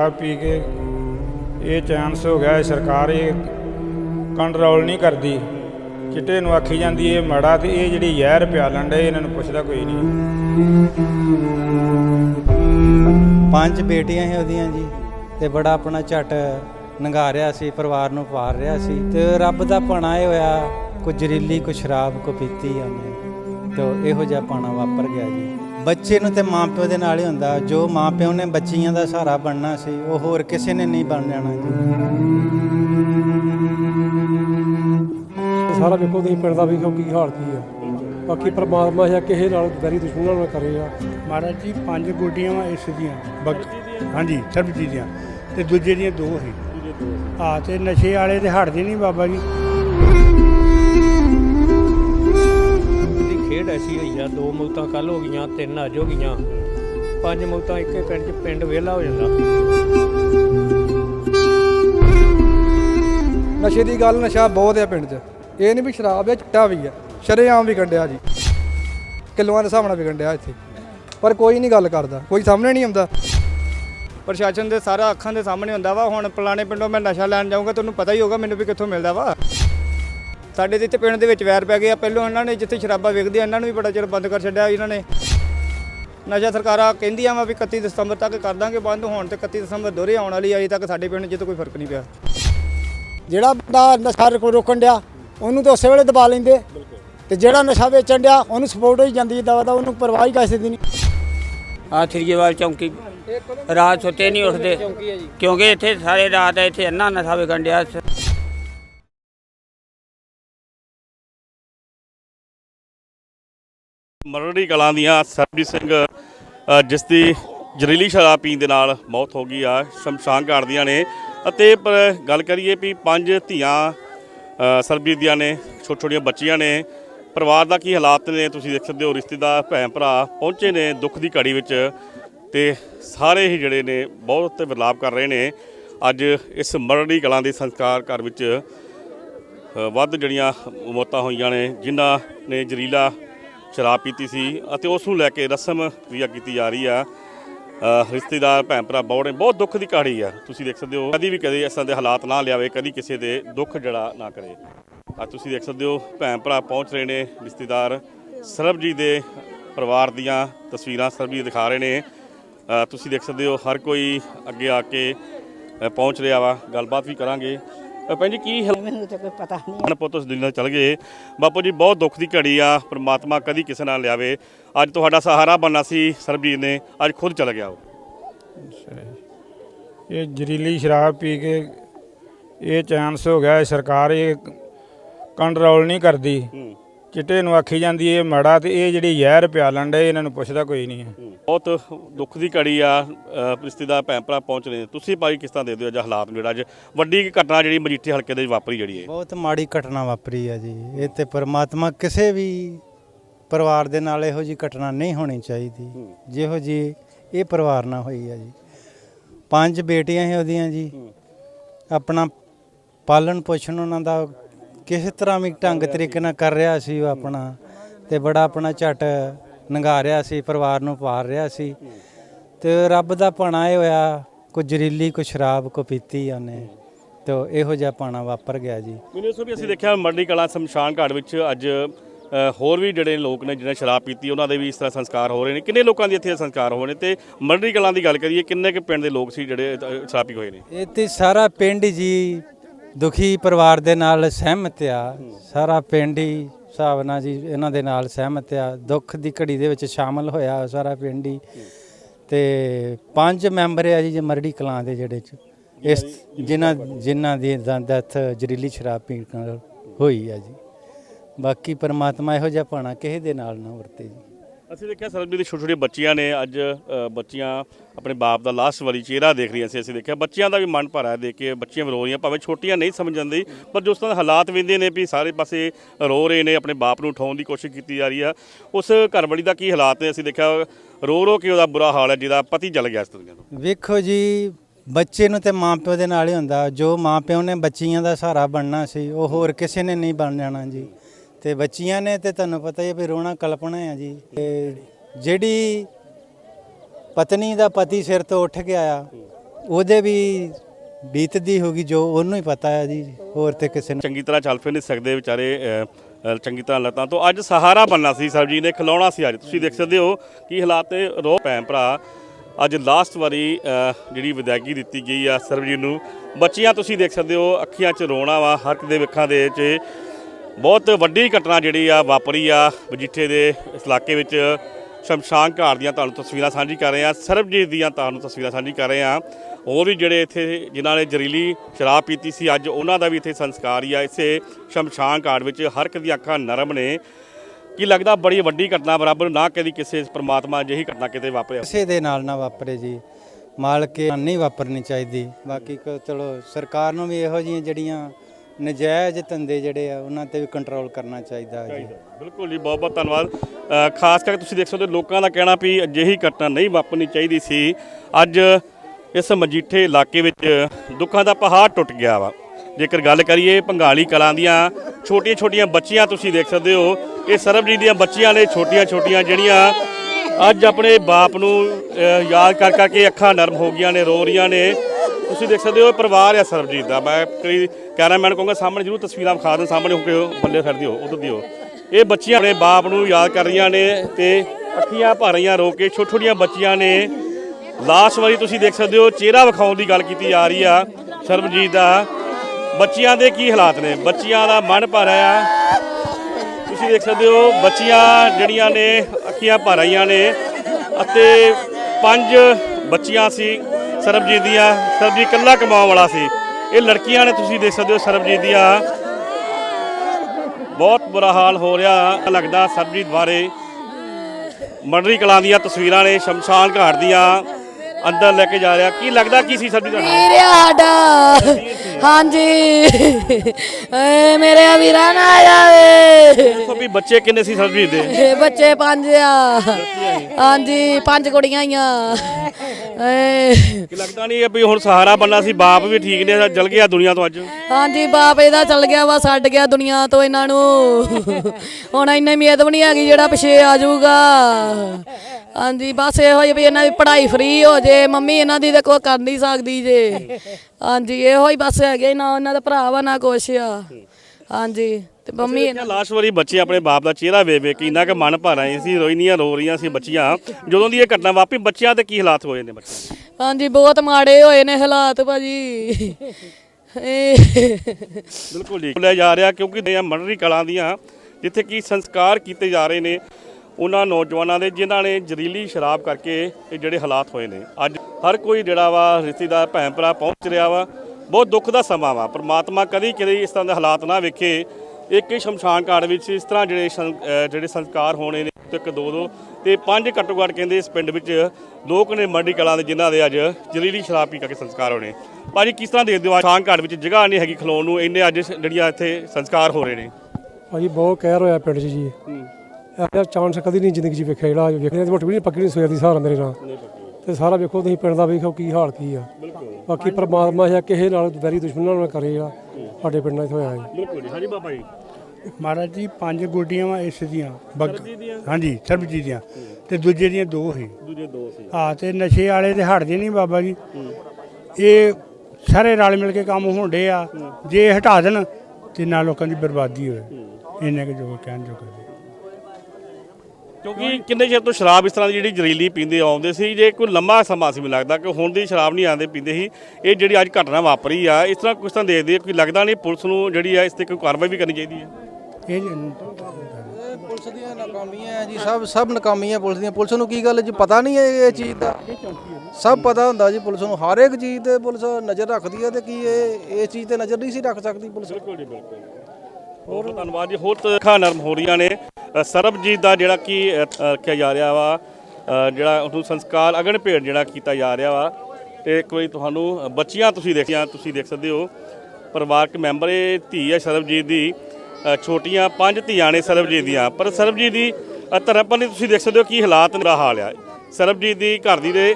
ਸ਼ਰਾਬ ਪੀ ਕੇ ਇਹ ਚਾਂਸ ਹੋ ਗਿਆ ਸਰਕਾਰ ਇਹ ਕੰਟਰੋਲ ਨਹੀਂ ਕਰਦੀ। ਚਿੱਟੇ ਨੂੰ ਆਖੀ ਜਾਂਦੀ, ਇਹ ਮਾੜਾ ਤੇ ਇਹ ਜਿਹੜੀ ਜ਼ਹਿਰ ਪਿਆਲਣ ਡੇ ਇਹਨਾਂ ਨੂੰ ਪੁੱਛਦਾ ਕੋਈ ਨਹੀਂ। ਪੰਜ ਬੇਟੀਆਂ ਹੀ ਉਹਦੀਆਂ ਜੀ, ਤੇ ਬੜਾ ਆਪਣਾ ਝਟ ਨੰਗਾ ਰਿਹਾ ਸੀ, ਪਰਿਵਾਰ ਨੂੰ ਪਾਰ ਰਿਹਾ ਸੀ, ਤੇ ਰੱਬ ਦਾ ਪਾਣਾ ਇਹ ਹੋਇਆ ਕੁਝ ਜ਼ਰੀਲੀ ਕੁਝ ਸ਼ਰਾਬ ਕੋ ਪੀਤੀ ਉਹਨੇ। ਤੇ ਇਹੋ ਜਿਹਾ ਪਾਣਾ ਵਾਪਰ ਗਿਆ ਜੀ। ਬੱਚੇ ਨੂੰ ਤੇ ਮਾਪਿਓ ਦੇ ਨਾਲ ਹੀ ਹੁੰਦਾ। ਜੋ ਮਾਪਿਓ ਨੇ ਬੱਚੀਆਂ ਦਾ ਸਹਾਰਾ ਬਣਨਾ ਸੀ ਉਹ ਹੋਰ ਕਿਸੇ ਨੇ ਨਹੀਂ ਬਣ ਜਾਣਾ ਜੀ। ਸਾਰਾ ਵੇਖੋ ਤੁਸੀਂ ਪਿੰਡ ਦਾ ਵੇਖੋ ਕੀ ਹਾਲ ਕੀ ਆ। ਬਾਕੀ ਪ੍ਰਮਾਤਮਾ ਜਾਂ ਕਿਸੇ ਨਾਲ ਵੈਰੀ ਦੁਸ਼ਮਣਾਂ ਨਾਲ ਕਰੇ ਆ। ਮਹਾਰਾਜ ਜੀ ਪੰਜ ਗੋਡੀਆਂ ਵਾ ਇਸ ਦੀਆਂ। ਹਾਂਜੀ ਸਰਬਜੀਤ ਦੀਆਂ। ਤੇ ਦੂਜੇ ਦੀਆਂ ਦੋ ਸੀ। ਆ ਤੇ ਨਸ਼ੇ ਵਾਲੇ ਤੇ ਹਟਦੇ ਨਹੀਂ ਬਾਬਾ ਜੀ। ਦੀ ਖੇਡ ਐਸੀ ਹੋਈ ਆ ਦੋ ਮੌਤਾਂ ਕੱਲ ਹੋ ਗਈਆਂ ਤਿੰਨ ਅੱਜ ਹੋ ਗਈਆਂ। ਪੰਜ ਮੌਤਾਂ ਇੱਕੇ ਪਿੰਡ 'ਚ ਪਿੰਡ ਵਿਹਲਾ ਹੋ ਜਾਂਦਾ। ਨਸ਼ੇ ਦੀ ਗੱਲ ਨਸ਼ਾ ਬਹੁਤ ਹੈ ਪਿੰਡ 'ਚ। ਇਹ ਨਹੀਂ ਵੀ ਸ਼ਰਾਬ ਹੈ ਚਿੱਟਾ ਵੀ ਹੈ ਸ਼ਰੇਆਮ ਵੀ ਕੰਡਿਆ ਜੀ। ਕਿਲੋਆਂ ਦੇ ਹਿਸਾਬ ਨਾਲ ਵੀ ਕੰਡਿਆ ਇੱਥੇ। ਪਰ ਕੋਈ ਨਹੀਂ ਗੱਲ ਕਰਦਾ ਕੋਈ ਸਾਹਮਣੇ ਨਹੀਂ ਆਉਂਦਾ। ਪ੍ਰਸ਼ਾਸਨ ਦੇ ਸਾਰਾ ਅੱਖਾਂ ਦੇ ਸਾਹਮਣੇ ਹੁੰਦਾ ਵਾ ਹੁਣ ਫਲਾਣੇ ਪਿੰਡੋਂ ਮੈਂ ਨਸ਼ਾ ਲੈਣ ਜਾਊਂਗਾ ਤੁਹਾਨੂੰ ਪਤਾ ਹੀ ਹੋਗਾ ਮੈਨੂੰ ਵੀ ਕਿੱਥੋਂ ਮਿਲਦਾ ਵਾ। ਸਾਡੇ ਤੇ ਇੱਥੇ ਪਿੰਡ ਦੇ ਵਿੱਚ ਵੈਰ ਪੈ ਗਿਆ ਪਹਿਲਾਂ ਇਹਨਾਂ ਨੇ ਜਿੱਥੇ ਸ਼ਰਾਬਾਂ ਵਿਕਦੀਆਂ ਇਹਨਾਂ ਨੂੰ ਵੀ ਬੜਾ ਚਿਰ ਬੰਦ ਕਰ ਛੱਡਿਆ ਇਹਨਾਂ ਨੇ। ਨਸ਼ਾ ਸਰਕਾਰਾਂ ਕਹਿੰਦੀਆਂ ਵਾ ਵੀ 31 ਦਸੰਬਰ ਤੱਕ ਕਰ ਦਾਂਗੇ ਬੰਦ ਹੋਣ ਤੇ 31 ਦਸੰਬਰ ਦੋਰੇ ਆਉਣ ਵਾਲੀ ਅਜੇ ਤੱਕ ਸਾਡੇ ਪਿੰਡ 'ਚ ਤਾਂ ਕੋਈ ਫ਼ਰਕ ਨਹੀਂ ਪਿਆ। ਜਿਹੜਾ ਬੰਦਾ ਨਸ਼ਾ ਰੋਕਣ ਡਿਆ ਉਹਨੂੰ ਤਾਂ ਉਸੇ ਵੇਲੇ ਦਬਾ ਲੈਂਦੇ। ਤੇ ਜਿਹੜਾ ਨਸ਼ਾ ਵੇਚਣ ਡਿਆ ਉਹਨੂੰ ਸਪੋਰਟ ਹੋਈ ਜਾਂਦੀ ਦਵਾ ਦਾ ਉਹਨੂੰ ਪਰਵਾਹ ਹੀ ਕਿਸੇ ਦੀ ਨਹੀਂ। ਆ ਥਰੀਏਵਾਲ ਚੌਂਕੀ ਰਾਤ ਸੁੱਤੇ ਨਹੀਂ ਉੱਠਦੇ। ਕਿਉਂਕਿ ਇੱਥੇ ਸਾਰੇ ਰਾਤ ਇੱਥੇ ਅੰਨਾ ਨਸ਼ਾ ਵਿਕਣ ਡਿਆ। ਮਰੜੀ ਕਲਾਂ ਦੀਆਂ ਸਰਬਜੀਤ ਸਿੰਘ ਜਿਸ ਦੀ ਜ਼ਹਿਰੀਲੀ ਸ਼ਰਾਬ ਪੀਣ ਦੇ ਨਾਲ ਮੌਤ ਹੋ ਗਈ ਆ ਸ਼ਮਸ਼ਾਨ ਘਾਟ ਦੀਆਂ ਨੇ। ਅਤੇ ਪਰ ਗੱਲ ਕਰੀਏ ਵੀ ਪੰਜ ਧੀਆਂ ਅ, ਸਰਬਜੀਤ ਦੀਆਂ ਨੇ ਛੋਟੇ ਛੋਟੀਆਂ ਬੱਚੀਆਂ ਨੇ ਪਰਿਵਾਰ ਦਾ ਕੀ ਹਾਲਾਤ ਨੇ ਤੁਸੀਂ ਦੇਖ ਸਕਦੇ ਹੋ ਰਿਸ਼ਤੇਦਾਰ ਭੈਣ ਭਰਾ ਪਹੁੰਚੇ ਨੇ ਦੁੱਖ ਦੀ ਘੜੀ ਵਿੱਚ ਤੇ ਸਾਰੇ ਹੀ ਜਿਹੜੇ ਨੇ ਬਹੁਤ ਵਿਰਲਾਪ ਕਰ ਰਹੇ ਨੇ। ਅੱਜ ਇਸ ਮਰੜੀ ਕਲਾਂ ਦੇ ਸੰਸਕਾਰ ਘਰ ਵਿੱਚ ਵੱਧ ਜਿਹੜੀਆਂ ਮੌਤਾਂ ਹੋਈਆਂ ਨੇ ਜਿਨ੍ਹਾਂ ਨੇ ਜ਼ਰੀਲਾ ਸ਼ਰਾਬ ਪੀਤੀ ਸੀ ਅਤੇ ਉਸ ਨੂੰ ਲੈ ਕੇ ਰਸਮ ਕ੍ਰਿਆ ਕੀਤੀ ਜਾ ਰਹੀ ਆ। ਰਿਸ਼ਤੇਦਾਰ, ਭੈਣ ਭਰਾ ਬਹੁਤ ਬਹੁਤ ਦੁੱਖ ਦੀ ਕਹਾਣੀ ਆ। ਤੁਸੀਂ ਦੇਖ ਸਕਦੇ ਹੋ, ਕਦੀ ਵੀ ਕਦੇ ਇਸ ਤਰ੍ਹਾਂ ਦੇ ਹਾਲਾਤ ਨਾ ਲਿਆਵੇ, ਕਦੀ ਕਿਸੇ ਦੇ ਦੁੱਖ ਜਿਹੜਾ ਨਾ ਕਰੇ। ਆ ਤੁਸੀਂ ਦੇਖ ਸਕਦੇ ਹੋ, ਭੈਣ ਭਰਾ ਪਹੁੰਚ ਰਹੇ ਨੇ ਰਿਸ਼ਤੇਦਾਰ ਸਰਬਜੀਤ ਦੇ ਪਰਿਵਾਰ ਦੀਆਂ ਤਸਵੀਰਾਂ ਸਰਬਜੀਤ ਦਿਖਾ ਰਹੇ ਨੇ। ਤੁਸੀਂ ਦੇਖ ਸਕਦੇ ਹੋ, ਹਰ ਕੋਈ ਅੱਗੇ ਆ ਕੇ ਪਹੁੰਚ ਰਿਹਾ ਵਾ। ਗੱਲਬਾਤ ਵੀ ਕਰਾਂਗੇ। ਭੈਣ ਜੀ ਕੀ ਹਾਲ ਮੈਨੂੰ ਤਾਂ ਕੋਈ ਪਤਾ ਨਹੀਂ। ਮਨ ਪੁੱਤ ਉਸ ਦੁਨੀਆ ਚਲ ਗਏ। ਬਾਪੂ ਜੀ ਬਹੁਤ ਦੁੱਖ ਦੀ ਘੜੀ ਆ ਪ੍ਰਮਾਤਮਾ ਕਦੀ ਕਿਸੇ ਨਾਲ ਲਿਆਵੇ। ਅੱਜ ਤੁਹਾਡਾ ਸਹਾਰਾ ਬਣਨਾ ਸੀ ਸਰਬਜੀਤ ਨੇ ਅੱਜ ਖੁਦ ਚਲਾ ਗਿਆ ਉਹ। ਇਹ ਜ਼ਹਿਰੀਲੀ ਸ਼ਰਾਬ ਪੀ ਕੇ ਇਹ ਚਾਂਸ ਹੋ ਗਿਆ ਇਹ ਸਰਕਾਰ ਇਹ ਕੰਟਰੋਲ ਨਹੀਂ ਕਰਦੀ। ਚਿੱਟੇ ਨੂੰ ਆਖੀ ਜਾਂਦੀ ਇਹ ਮਾੜਾ ਤੇ ਇਹ ਜਿਹੜੀ ਜ਼ਹਿਰ ਪਿਆਲਣ ਡੇ ਇਹਨਾਂ ਨੂੰ ਪੁੱਛਦਾ ਕੋਈ ਨਹੀਂ ਹੈ। ਬਹੁਤ ਦੁੱਖ ਦੀ ਘੜੀ ਆ ਅ, ਰਿਸ਼ਤੇਦਾਰ ਭੈਣ ਭਰਾ ਪਹੁੰਚ ਰਹੇ ਨੇ। ਤੁਸੀਂ ਭਾਈ ਕਿਸ ਤਰ੍ਹਾਂ ਦੇਖਦੇ ਹੋ ਅੱਜ ਹਾਲਾਤ ਜਿਹੜਾ ਅੱਜ ਵੱਡੀ ਘਟਨਾ ਜਿਹੜੀ ਮਜੀਠੇ ਹਲਕੇ ਦੇ ਵਾਪਰੀ ਜਿਹੜੀ ਹੈ ਬਹੁਤ ਮਾੜੀ ਘਟਨਾ ਵਾਪਰੀ ਆ ਜੀ। ਇਹ ਤੇ ਪਰਮਾਤਮਾ ਕਿਸੇ ਵੀ ਪਰਿਵਾਰ ਦੇ ਨਾਲ ਇਹੋ ਜੀ ਘਟਨਾ ਨਹੀਂ ਹੋਣੀ ਚਾਹੀਦੀ। ਜਿਹੋ ਜੀ ਇਹ ਪਰਿਵਾਰ ਨਾਲ ਹੋਈ ਆ ਜੀ। ਪੰਜ ਬੇਟੀਆਂ ਸੀ ਉਹਦੀਆਂ ਜੀ। ਆਪਣਾ ਪਾਲਣ ਪੋਸ਼ਣ ਉਹਨਾਂ ਦਾ ਕਿਸੇ ਤਰ੍ਹਾਂ ਵੀ ਢੰਗ ਤਰੀਕੇ ਨਾਲ ਕਰ ਰਿਹਾ ਸੀ ਉਹ ਆਪਣਾ ਤੇ ਬੜਾ ਆਪਣਾ ਝਟ ਨੰਗਾ ਰਿਹਾ ਸੀ ਪਰਿਵਾਰ ਨੂੰ ਪਾਲ ਰਿਹਾ ਸੀ। ਤੇ ਰੱਬ ਦਾ ਪਾਣਾ ਇਹ ਹੋਇਆ ਕੁਝ ਜ਼ਰੀਲੀ ਕੁਝ ਸ਼ਰਾਬ ਕੋ ਪੀਤੀ ਉਹਨੇ। ਤੇ ਇਹੋ ਜਿਹਾ ਪਾਣਾ ਵਾਪਰ ਗਿਆ ਜੀ। ਮੈਨੂੰ ਇਸ ਵੀ ਅਸੀਂ ਦੇਖਿਆ ਮੰਡੀ ਕਲਾ ਸ਼ਮਸ਼ਾਨ ਘਾਟ ਵਿੱਚ ਅੱਜ ਹੋਰ ਵੀ ਜਿਹੜੇ ਲੋਕ ਨੇ ਜਿਹਨਾਂ ਸ਼ਰਾਬ ਪੀਤੀ ਉਹਨਾਂ ਦੇ ਵੀ ਇਸ ਤਰ੍ਹਾਂ ਸੰਸਕਾਰ ਹੋ ਰਹੇ ਨੇ। ਕਿੰਨੇ ਲੋਕਾਂ ਦੇ ਇੱਥੇ ਸੰਸਕਾਰ ਹੋ ਰਹੇ ਨੇ? ਤੇ ਮੰਡੀ ਕਲਾਂ ਦੀ ਗੱਲ ਕਰੀਏ ਕਿੰਨੇ ਕੁ ਪਿੰਡ ਦੇ ਲੋਕ ਸੀ ਜਿਹੜੇ ਸ਼ਰਾਬੀ ਹੋਏ ਨੇ? ਇਹ ਤੇ ਸਾਰਾ ਪਿੰਡ ਜੀ ਦੁਖੀ ਪਰਿਵਾਰ ਦੇ ਨਾਲ ਸਹਿਮਤ ਆ, ਸਾਰਾ ਪਿੰਡ ਹੀ ਹਿਸਾਬ ਨਾਲ ਜੀ ਇਹਨਾਂ ਦੇ ਨਾਲ ਸਹਿਮਤ ਆ, ਦੁੱਖ ਦੀ ਘੜੀ ਦੇ ਵਿੱਚ ਸ਼ਾਮਲ ਹੋਇਆ ਸਾਰਾ ਪਿੰਡ ਹੀ। ਤੇ ਪੰਜ ਮੈਂਬਰ ਆ ਜੀ, ਜੇ ਮਰੜੀ ਕਲਾਂ ਦੇ ਜਿਹੜੇ ਚ, ਇਸ ਜਿਨ੍ਹਾਂ ਜਿਨ੍ਹਾਂ ਦੀ ਡੈਥ ਜ਼ਹਿਰੀਲੀ ਸ਼ਰਾਬ ਪੀਣ ਨਾਲ ਹੋਈ ਆ ਜੀ। ਬਾਕੀ ਪਰਮਾਤਮਾ ਇਹੋ ਜਿਹਾ ਪਾਣਾ ਕਿਸੇ ਦੇ ਨਾਲ ਨਾ ਵਰਤੇ ਜੀ। ਅਸੀਂ ਦੇਖਿਆ ਸਰਬਜੀਤ ਦੀ ਛੋਟੀ ਛੋਟੀ ਬੱਚੀਆਂ ਨੇ ਅੱਜ ਅ, ਬੱਚੀਆਂ ਆਪਣੇ ਬਾਪ ਦਾ ਲਾਸਟ ਵਾਰੀ ਚਿਹਰਾ ਦੇਖ ਰਹੀਆਂ ਸੀ ਅਸੀਂ ਦੇਖਿਆ। ਬੱਚਿਆਂ ਦਾ ਵੀ ਮਨ ਭਰਾ ਦੇਖ ਕੇ ਬੱਚੀਆਂ ਵੀ ਰੋ ਰਹੀਆਂ ਭਾਵੇਂ ਛੋਟੀਆਂ ਨਹੀਂ ਸਮਝ ਜਾਂਦੀ ਪਰ ਜੋ ਉਸ ਤਰ੍ਹਾਂ ਦੇ ਹਾਲਾਤ ਵੇਂਦੇ ਨੇ ਵੀ ਸਾਰੇ ਪਾਸੇ ਰੋ ਰਹੇ ਨੇ ਆਪਣੇ ਬਾਪ ਨੂੰ ਉਠਾਉਣ ਦੀ ਕੋਸ਼ਿਸ਼ ਕੀਤੀ ਜਾ ਰਹੀ ਆ ਉਸ ਘਰਵਾਲੀ ਦਾ ਕੀ ਹਾਲਾਤ ਨੇ ਅਸੀਂ ਦੇਖਿਆ ਰੋ ਰੋ ਕੇ ਉਹਦਾ ਬੁਰਾ ਹਾਲ ਹੈ ਜਿਹਦਾ ਪਤੀ ਚਲ ਗਿਆ ਇਸ ਤਰ੍ਹਾਂ ਤੋਂ ਵੇਖੋ ਜੀ ਬੱਚੇ ਨੂੰ ਤੇ ਮਾਪਿਓ ਦੇ ਨਾਲ ਹੀ ਹੁੰਦਾ ਜੋ ਮਾਪਿਓ ਨੇ ਬੱਚੀਆਂ ਦਾ ਸਹਾਰਾ ਬਣਨਾ ਸੀ ਉਹ ਹੋਰ ਕਿਸੇ ਨੇ ਨਹੀਂ ਬਣ ਜਾਣਾ ਜੀ। ਤੇ ਬੱਚੀਆਂ ਨੇ ਤੇ ਤੁਹਾਨੂੰ ਪਤਾ ਹੀ ਹੈ ਵੀ ਰੋਣਾ ਕਲਪਨਾ ਹੈ ਜੀ। ਤੇ ਜਿਹੜੀ ਪਤਨੀ ਦਾ ਪਤੀ ਸਿਰ ਤੋਂ ਉੱਠ ਗਿਆ ਆ ਉਹਦੇ ਵੀ ਬੀਤਦੀ ਹੋਗੀ ਜੋ ਉਹਨੂੰ ਹੀ ਪਤਾ ਹੈ ਜੀ, ਹੋਰ ਤੇ ਕਿਸੇ ਨੂੰ। ਚੰਗੀ ਤਰ੍ਹਾਂ ਚੱਲ ਫਿਰ ਨਹੀਂ ਸਕਦੇ ਵਿਚਾਰੇ ਚੰਗੀ ਤਰ੍ਹਾਂ ਲੱਤਾਂ ਤੋਂ। ਅੱਜ ਸਹਾਰਾ ਬਣਨਾ ਸੀ ਸਰਬਜੀਤ ਨੇ, ਖਿਲਾਉਣਾ ਸੀ ਅੱਜ। ਤੁਸੀਂ ਦੇਖ ਸਕਦੇ ਹੋ ਕਿ ਹਾਲਾਤ ਤੇ ਰੋ ਭੈਣ ਭਰਾ, ਅੱਜ ਲਾਸਟ ਵਾਰੀ ਜਿਹੜੀ ਵਿਦਾਇਗੀ ਦਿੱਤੀ ਗਈ ਆ ਸਰਬਜੀਤ ਨੂੰ। ਬੱਚੀਆਂ ਤੁਸੀਂ ਦੇਖ ਸਕਦੇ ਹੋ, ਅੱਖੀਆਂ 'ਚ ਰੋਣਾ ਵਾ, ਹਰ ਇੱਕ ਦੇ ਵੇਖਾਂ ਦੇ 'ਚ ਬਹੁਤ ਵੱਡੀ ਘਟਨਾ ਜਿਹੜੀ ਆ ਵਾਪਰੀ ਆ ਮਜੀਠੇ ਦੇ ਇਸ ਇਲਾਕੇ ਵਿੱਚ ਸ਼ਮਸ਼ਾਨ ਘਾਟ ਦੀਆਂ ਤੁਹਾਨੂੰ ਤਸਵੀਰਾਂ ਸਾਂਝੀ ਕਰ ਰਹੇ ਆ, ਸਰਬਜੀਤ ਦੀਆਂ ਤੁਹਾਨੂੰ ਤਸਵੀਰਾਂ ਸਾਂਝੀ ਕਰ ਰਹੇ ਆ। ਹੋਰ ਵੀ ਜਿਹੜੇ ਇੱਥੇ ਜਿਨ੍ਹਾਂ ਨੇ ਜ਼ਹਿਰੀਲੀ ਸ਼ਰਾਬ ਪੀਤੀ ਸੀ, ਅੱਜ ਉਹਨਾਂ ਦਾ ਵੀ ਇੱਥੇ ਸੰਸਕਾਰ ਹੀ ਆ। ਇਸੇ ਸ਼ਮਸ਼ਾਨ ਘਾਟ ਵਿੱਚ ਹਰ ਇੱਕ ਦੀਆਂ ਅੱਖਾਂ ਨਰਮ ਨੇ। ਕੀ ਲੱਗਦਾ ਬੜੀ ਵੱਡੀ ਘਟਨਾ ਬਰਾਬਰ, ਨਾ ਕਦੀ ਕਿਸੇ ਪ੍ਰਮਾਤਮਾ ਜਿਹੀ ਘਟਨਾ ਕਿਤੇ ਵਾਪਰਿਆ? ਕਿਸੇ ਦੇ ਨਾਲ ਨਾ ਵਾਪਰੇ ਜੀ। ਮਾਲਕੇ ਨਹੀਂ ਵਾਪਰਨੀ ਚਾਹੀਦੀ। ਬਾਕੀ ਚਲੋ, ਸਰਕਾਰ ਨੂੰ ਵੀ ਇਹੋ ਜਿਹੀਆਂ ਜਿਹੜੀਆਂ ਨਜਾਇਜ਼ ਧੰਦੇ ਜਿਹੜੇ ਆ ਉਹਨਾਂ ਤੇ ਵੀ ਕੰਟਰੋਲ ਕਰਨਾ ਚਾਹੀਦਾ ਜੀ। ਬਿਲਕੁਲ ਜੀ ਬਹੁਤ ਬਹੁਤ ਧੰਨਵਾਦ। ਅ, ਖਾਸ ਕਰਕੇ ਤੁਸੀਂ ਦੇਖ ਸਕਦੇ ਹੋ ਲੋਕਾਂ ਦਾ ਕਹਿਣਾ ਵੀ ਅਜਿਹੀ ਘਟਨਾ ਨਹੀਂ ਵਾਪਰਨੀ ਚਾਹੀਦੀ ਸੀ। ਅੱਜ ਇਸ ਮਜੀਠੇ ਇਲਾਕੇ ਵਿੱਚ ਦੁੱਖਾਂ ਦਾ ਪਹਾੜ ਟੁੱਟ ਗਿਆ ਵਾ। ਜੇਕਰ ਗੱਲ ਕਰੀਏ ਭੰਗਾਲੀ ਕਲਾਂ ਦੀਆਂ ਛੋਟੀਆਂ ਛੋਟੀਆਂ ਬੱਚੀਆਂ ਤੁਸੀਂ ਦੇਖ ਸਕਦੇ ਹੋ ਇਹ ਸਰਬਜੀਤ ਦੀਆਂ ਬੱਚੀਆਂ ਨੇ ਛੋਟੀਆਂ ਛੋਟੀਆਂ ਜਿਹੜੀਆਂ ਅੱਜ ਆਪਣੇ ਬਾਪ ਨੂੰ ਅ, ਯਾਦ ਕਰ ਕਰਕੇ ਅੱਖਾਂ ਨਰਮ ਹੋ ਗਈਆਂ ਨੇ ਰੋ ਰਹੀਆਂ ਨੇ। ਤੁਸੀਂ ਦੇਖ ਸਕਦੇ ਹੋ ਇਹ ਪਰਿਵਾਰ ਆ ਸਰਬਜੀਤ ਦਾ। ਮੈਂ ਕਈ ਕੈਮਰਾਮੈਨ ਕਹੂੰਗਾ ਸਾਹਮਣੇ ਜ਼ਰੂਰ ਤਸਵੀਰਾਂ ਵਿਖਾ ਦੇਣ, ਸਾਹਮਣੇ ਹੋ ਕੇ ਉਹ ਬੱਲੇ ਖੜਦੀ ਹੋ, ਉਧਰ ਦੀ ਹੋ। ਇਹ ਬੱਚੀਆਂ ਆਪਣੇ ਬਾਪ ਨੂੰ ਯਾਦ ਕਰ ਰਹੀਆਂ ਨੇ ਤੇ ਅੱਖੀਆਂ ਭਰ ਰਹੀਆਂ ਰੋ ਕੇ ਛੋਟੀਆਂ ਛੋਟੀਆਂ ਬੱਚੀਆਂ ਨੇ। ਲਾਸਟ ਵਾਰੀ ਤੁਸੀਂ ਦੇਖ ਸਕਦੇ ਹੋ ਚਿਹਰਾ ਵਿਖਾਉਣ ਦੀ ਗੱਲ ਕੀਤੀ ਜਾ ਰਹੀ ਆ ਸਰਬਜੀਤ ਦਾ। ਬੱਚੀਆਂ ਦੇ ਕੀ ਹਾਲਾਤ ਨੇ? ਬੱਚੀਆਂ ਦਾ ਮਨ ਭਰ ਆਇਆ ਤੁਸੀਂ ਦੇਖ ਸਕਦੇ ਹੋ ਬੱਚੀਆਂ ਜਿਹੜੀਆਂ ਨੇ, ਅੱਖੀਆਂ ਭਰ ਆਈਆਂ ਨੇ ਅਤੇ ਪੰਜ ਬੱਚੀਆਂ ਸੀ। ਸਰਬਜੀਤ ਦੀਆਂ, ਸਰਬਜੀਤ ਇਕੱਲਾ ਕਮਾਉਣ ਵਾਲਾ ਸੀ। ਇਹ ਲੜਕੀਆਂ ਨੇ ਤੁਸੀਂ ਦੇਖ ਸਕਦੇ ਹੋ ਸਰਬਜੀਤ ਦੀਆਂ। ਬਹੁਤ ਬੁਰਾ ਹਾਲ ਹੋ ਰਿਹਾ, ਲੱਗਦਾ ਸਰਬਜੀਤ ਬਾਰੇ। ਮੰਡਰੀ ਕਲਾਂ ਦੀਆਂ ਤਸਵੀਰਾਂ ਨੇ, ਸ਼ਮਸ਼ਾਨ ਘਾਟ ਦੀਆਂ, ਅੰਦਰ ਲੈ ਕੇ ਜਾ ਰਿਹਾ। ਕੀ ਲੱਗਦਾ, ਕੀ ਸੀ ਸਰਬਜੀਤ ਦਾ ਹਾਂਜੀ। ਏ ਮੇਰੇ ਵੀਰਾ ਨਾ ਆ ਜਾਵੇ। ਦੇਖੋ ਵੀ ਬੱਚੇ ਕਿੰਨੇ ਸੀ ਸਰਬਜੀਤ ਦੇ। ਇਹ ਬੱਚੇ ਪੰਜ ਆ। ਹਾਂਜੀ ਪੰਜ ਕੁੜੀਆਂ ਆਈਆਂ। ਏ। ਕੀ ਲੱਗਦਾ ਨਹੀਂ ਵੀ ਹੁਣ ਸਹਾਰਾ ਬੰਨਾ ਸੀ ਬਾਪ ਵੀ ਠੀਕ ਨੇ ਜਲ ਗਿਆ ਦੁਨੀਆ ਤੋਂ ਅੱਜ। ਹਾਂਜੀ ਬਾਪ ਇਹਦਾ ਚੱਲ ਗਿਆ ਵਾ ਛੱਡ ਗਿਆ ਦੁਨੀਆ ਤੋਂ ਇਹਨਾਂ ਨੂੰ। ਹੁਣ ਇੰਨੀ ਉਮੀਦ ਵੀ ਨਹੀਂ ਹੈਗੀ ਜਿਹੜਾ ਪਿਛੇ ਆ ਜਾਊਗਾ। ਹਾਂਜੀ ਬਸ ਇਹੋ ਹੀ ਵੀ ਇਹਨਾਂ ਦੀ ਪੜ੍ਹਾਈ ਫ੍ਰੀ ਹੋ ਜੇ ਮੰਮੀ ਇਹਨਾਂ ਦੀ ਤਾਂ ਕੋਈ ਕਰ ਨਹੀਂ ਸਕਦੀ ਜੇ। ਹਾਂਜੀ ਇਹੋ ਹੀ ਬਸ ਹੈਗੇ ਨਾ ਉਹਨਾਂ ਦਾ ਭਰਾ ਵਾ ਨਾ ਕੁਛ ਆ। ਹਾਂਜੀ ਤੇ ਮੰਮੀ ਇਹਨਾਂ- ਲਾਸਟ ਵਾਰੀ ਬੱਚੇ ਆਪਣੇ ਬਾਪ ਦਾ ਚਿਹਰਾ ਵੇਖ ਵੇਖ ਕੇ ਇੰਨਾ ਕਿ ਮਨ ਭਰ ਆਏ ਸੀ ਰੋਈਨੀਆਂ ਰੋ ਰਹੀਆਂ ਸੀ ਬੱਚੀਆਂ। ਜਦੋਂ ਦੀ ਇਹ ਘਟਨਾ ਵਾਪਰੀ ਬੱਚਿਆਂ ਤੇ ਕੀ ਹਾਲਾਤ ਹੋਏ ਨੇ ਬੱਚਿਆਂ ਦੇ? ਹਾਂਜੀ ਬਹੁਤ ਮਾੜੇ ਹੋਏ ਨੇ ਹਾਲਾਤ ਭਾਜੀ। ਇਹ ਬਿਲਕੁਲ ਜੀ ਰਿਹਾ ਕਿਉਂਕਿ ਇਹ ਮੰਡਰੀ ਕਲਾਂ ਦੀਆਂ ਜਿੱਥੇ ਕੀ ਸੰਸਕਾਰ ਕੀਤੇ ਜਾ ਰਹੇ ਨੇ। ਉਹਨਾਂ ਨੌਜਵਾਨਾਂ ਦੇ ਜਿਨ੍ਹਾਂ ਨੇ ਜ਼ਹਿਰੀਲੀ ਸ਼ਰਾਬ ਕਰਕੇ ਇਹ ਜਿਹੜੇ ਹਾਲਾਤ ਹੋਏ ਨੇ। ਅੱਜ ਹਰ ਕੋਈ ਜਿਹੜਾ ਵਾ ਰਿਸ਼ਤੇਦਾਰ ਭੈਣ ਭਰਾ ਪਹੁੰਚ ਰਿਹਾ ਵਾ। ਬਹੁਤ ਦੁੱਖ ਦਾ ਸਮਾਂ ਵਾ। ਪ੍ਰਮਾਤਮਾ ਕਦੀ ਕਦੀ ਇਸ ਤਰ੍ਹਾਂ ਦੇ ਹਾਲਾਤ ਨਾ ਵੇਖੇ। ਇੱਕ ਹੀ ਸ਼ਮਸ਼ਾਨ ਘਾਟ ਵਿੱਚ ਇਸ ਤਰ੍ਹਾਂ ਜਿਹੜੇ ਜਿਹੜੇ ਸੰਸਕਾਰ ਹੋਣੇ ਨੇ ਇੱਕ ਦੋ ਦੋ। ਤੇ ਪੰਜ ਘੱਟੋ ਘੱਟ ਕਹਿੰਦੇ ਇਸ ਪਿੰਡ ਵਿੱਚ ਲੋਕ ਨੇ ਮੰਡੀ ਕਲਾਂ ਦੇ ਜਿਨ੍ਹਾਂ ਦੇ ਅੱਜ ਜ਼ਹਿਰੀਲੀ ਸ਼ਰਾਬ ਪੀ ਕਰਕੇ ਸੰਸਕਾਰ ਹੋਣੇ। ਭਾਜੀ ਕਿਸ ਤਰ੍ਹਾਂ ਦੇਖਦੇ ਹੋ ਸ਼ਮਸ਼ਾਨ ਘਾਟ ਵਿੱਚ ਜਗ੍ਹਾ ਨਹੀਂ ਹੈਗੀ ਖਲੋਣ ਨੂੰ? ਇੰਨੇ ਅੱਜ ਜਿਹੜੀਆਂ ਇੱਥੇ ਸੰਸਕਾਰ ਹੋ ਰਹੇ ਨੇ। ਭਾਜੀ ਬਹੁਤ ਕਹਿਰ ਹੋਇਆ ਪਿੰਡ 'ਚ ਜੀ। ਇਹ ਚਾਂਸ ਕਦੀ ਨਹੀਂ ਜ਼ਿੰਦਗੀ 'ਚ ਵੇਖਿਆ ਜਿਹੜਾ ਵੇਖਿਆ। ਤੇ ਮੋਟੀ ਵੀ ਨਹੀਂ ਪੱਕੀ ਨਹੀਂ ਸਵੇਰ ਦੀ ਸਹਾਰਾ ਮੇਰੇ ਨਾਲ। ਤੇ ਸਾਰਾ ਵੇਖੋ ਤੁਸੀਂ ਪਿੰਡ ਦਾ ਵੇਖੋ ਕੀ ਹਾਲ ਕੀ ਆ। ਬਾਕੀ ਪ੍ਰਮਾਤਮਾ ਜਾਂ ਕਿਸੇ ਨਾਲ ਵੈਰੀ ਦੁਸ਼ਮਣਾਂ ਨਾਲ ਕਰੇ ਆ ਸਾਡੇ ਪਿੰਡਾਂ 'ਚ ਹੋਇਆ ਜੀ ਬਿਲਕੁਲ ਜੀ। ਹਾਂਜੀ ਬਾਬਾ ਜੀ। ਮਹਾਰਾਜ ਜੀ ਪੰਜ ਗੁੱਡੀਆਂ ਵਾ ਇਸ ਦੀਆਂ। ਬਗ- ਹਾਂਜੀ ਸਰਬਜੀਤ ਦੀਆਂ। ਤੇ ਦੂਜੇ ਦੀਆਂ ਦੋ ਸੀ। ਦੂਜੇ ਦੋ ਸੀ। ਆ ਤੇ ਨਸ਼ੇ ਵਾਲੇ ਤੇ ਹਟਦੇ ਨਹੀਂ ਬਾਬਾ ਜੀ। ਇਹ ਸਾਰੇ ਰਲ ਮਿਲ ਕੇ ਕੰਮ ਹੁੰਦੇ ਆ। ਜੇ ਹਟਾ ਦੇਣ ਤੇ ਨਾ ਲੋਕਾਂ ਦੀ ਬਰਬਾਦੀ ਹੋਵੇ ਇੰਨੇ ਕੁ ਜੋ ਕਹਿਣ ਜੋ ਕਰਦੇ ਕਿਉਂਕਿ ਕਿੰਨੇ ਚਿਰ ਤੋਂ ਸ਼ਰਾਬ ਇਸ ਤਰ੍ਹਾਂ ਦੀ ਜਿਹੜੀ ਜ਼ਹਿਰੀਲੀ ਪੀਂਦੇ ਆਉਂਦੇ ਸੀ ਜੇ ਕੋਈ ਲੰਮਾ ਸਮਾਂ ਸੀ ਮੈਨੂੰ ਲੱਗਦਾ ਕਿ ਹੁਣ ਦੀ ਸ਼ਰਾਬ ਨਹੀਂ ਆਉਂਦੇ ਪੀਂਦੇ ਸੀ ਇਹ ਜਿਹੜੀ ਅੱਜ ਘਟਨਾ ਵਾਪਰੀ ਆ ਇਸ ਤਰ੍ਹਾਂ ਕੁਝ ਤਾਂ ਦੇਖਦੇ ਕੋਈ ਲੱਗਦਾ ਨਹੀਂ ਪੁਲਿਸ ਨੂੰ ਜਿਹੜੀ ਆ ਇਸ ਤੇ ਕੋਈ ਕਾਰਵਾਈ ਵੀ ਕਰਨੀ ਚਾਹੀਦੀ ਹੈ ਇਹ ਪੁਲਿਸ ਦੀਆਂ ਨਾਕਾਮੀਆਂ ਹੈ ਜੀ ਸਭ ਸਭ ਨਾਕਾਮੀਆਂ ਪੁਲਿਸ ਦੀਆਂ। ਪੁਲਿਸ ਨੂੰ ਕੀ ਗੱਲ ਜੀ ਪਤਾ ਨਹੀਂ ਹੈ ਇਹ ਚੀਜ਼ ਦਾ? ਸਭ ਪਤਾ ਹੁੰਦਾ ਜੀ ਪੁਲਿਸ ਨੂੰ। ਹਰ ਇੱਕ ਚੀਜ਼ ਤੇ ਪੁਲਿਸ ਨਜ਼ਰ ਰੱਖਦੀ ਹੈ ਤੇ ਕੀ ਇਹ ਇਹ ਚੀਜ਼ ਤੇ ਨਜ਼ਰ ਨਹੀਂ ਸੀ ਰੱਖ ਸਕਦੀ ਪੁਲਿਸ। ਬਿਲਕੁਲ ਜੀ ਬਿਲਕੁਲ। ਬਹੁਤ ਬਹੁਤ ਧੰਨਵਾਦ ਜੀ। ਹੋਰ ਤਾਂ ਨਰਮ ਹੋ ਰਹੀਆਂ ਨੇ। ਸਰਬਜੀਤ ਦਾ ਜਿਹੜਾ ਕਿ ਅ, ਰੱਖਿਆ ਜਾ ਰਿਹਾ ਵਾ ਜਿਹੜਾ ਉਹਨੂੰ ਸੰਸਕਾਰ ਅਗਨ ਭੇਟ ਜਿਹੜਾ ਕੀਤਾ ਜਾ ਰਿਹਾ ਵਾ। ਤੇ ਇੱਕ ਵਾਰੀ ਤੁਹਾਨੂੰ ਬੱਚੀਆਂ ਤੁਸੀਂ ਦੇਖਿਆ ਤੁਸੀਂ ਦੇਖ ਸਕਦੇ ਹੋ। ਪਰਿਵਾਰਕ ਮੈਂਬਰ ਇਹ ਧੀ ਹੈ ਸਰਬਜੀਤ ਦੀ। ਛੋਟੀਆਂ ਪੰਜ ਧੀਆਂ ਨੇ ਸਰਬਜੀਤ ਦੀਆਂ। ਪਰ ਸਰਬਜੀਤ ਦੀ ਅ, ਧਰਮ ਤੁਸੀਂ ਦੇਖ ਸਕਦੇ ਹੋ ਕੀ ਹਾਲਾਤ ਦਾ ਹਾਲ ਆ। ਸਰਬਜੀਤ ਦੀ ਘਰ ਦੀ ਦੇ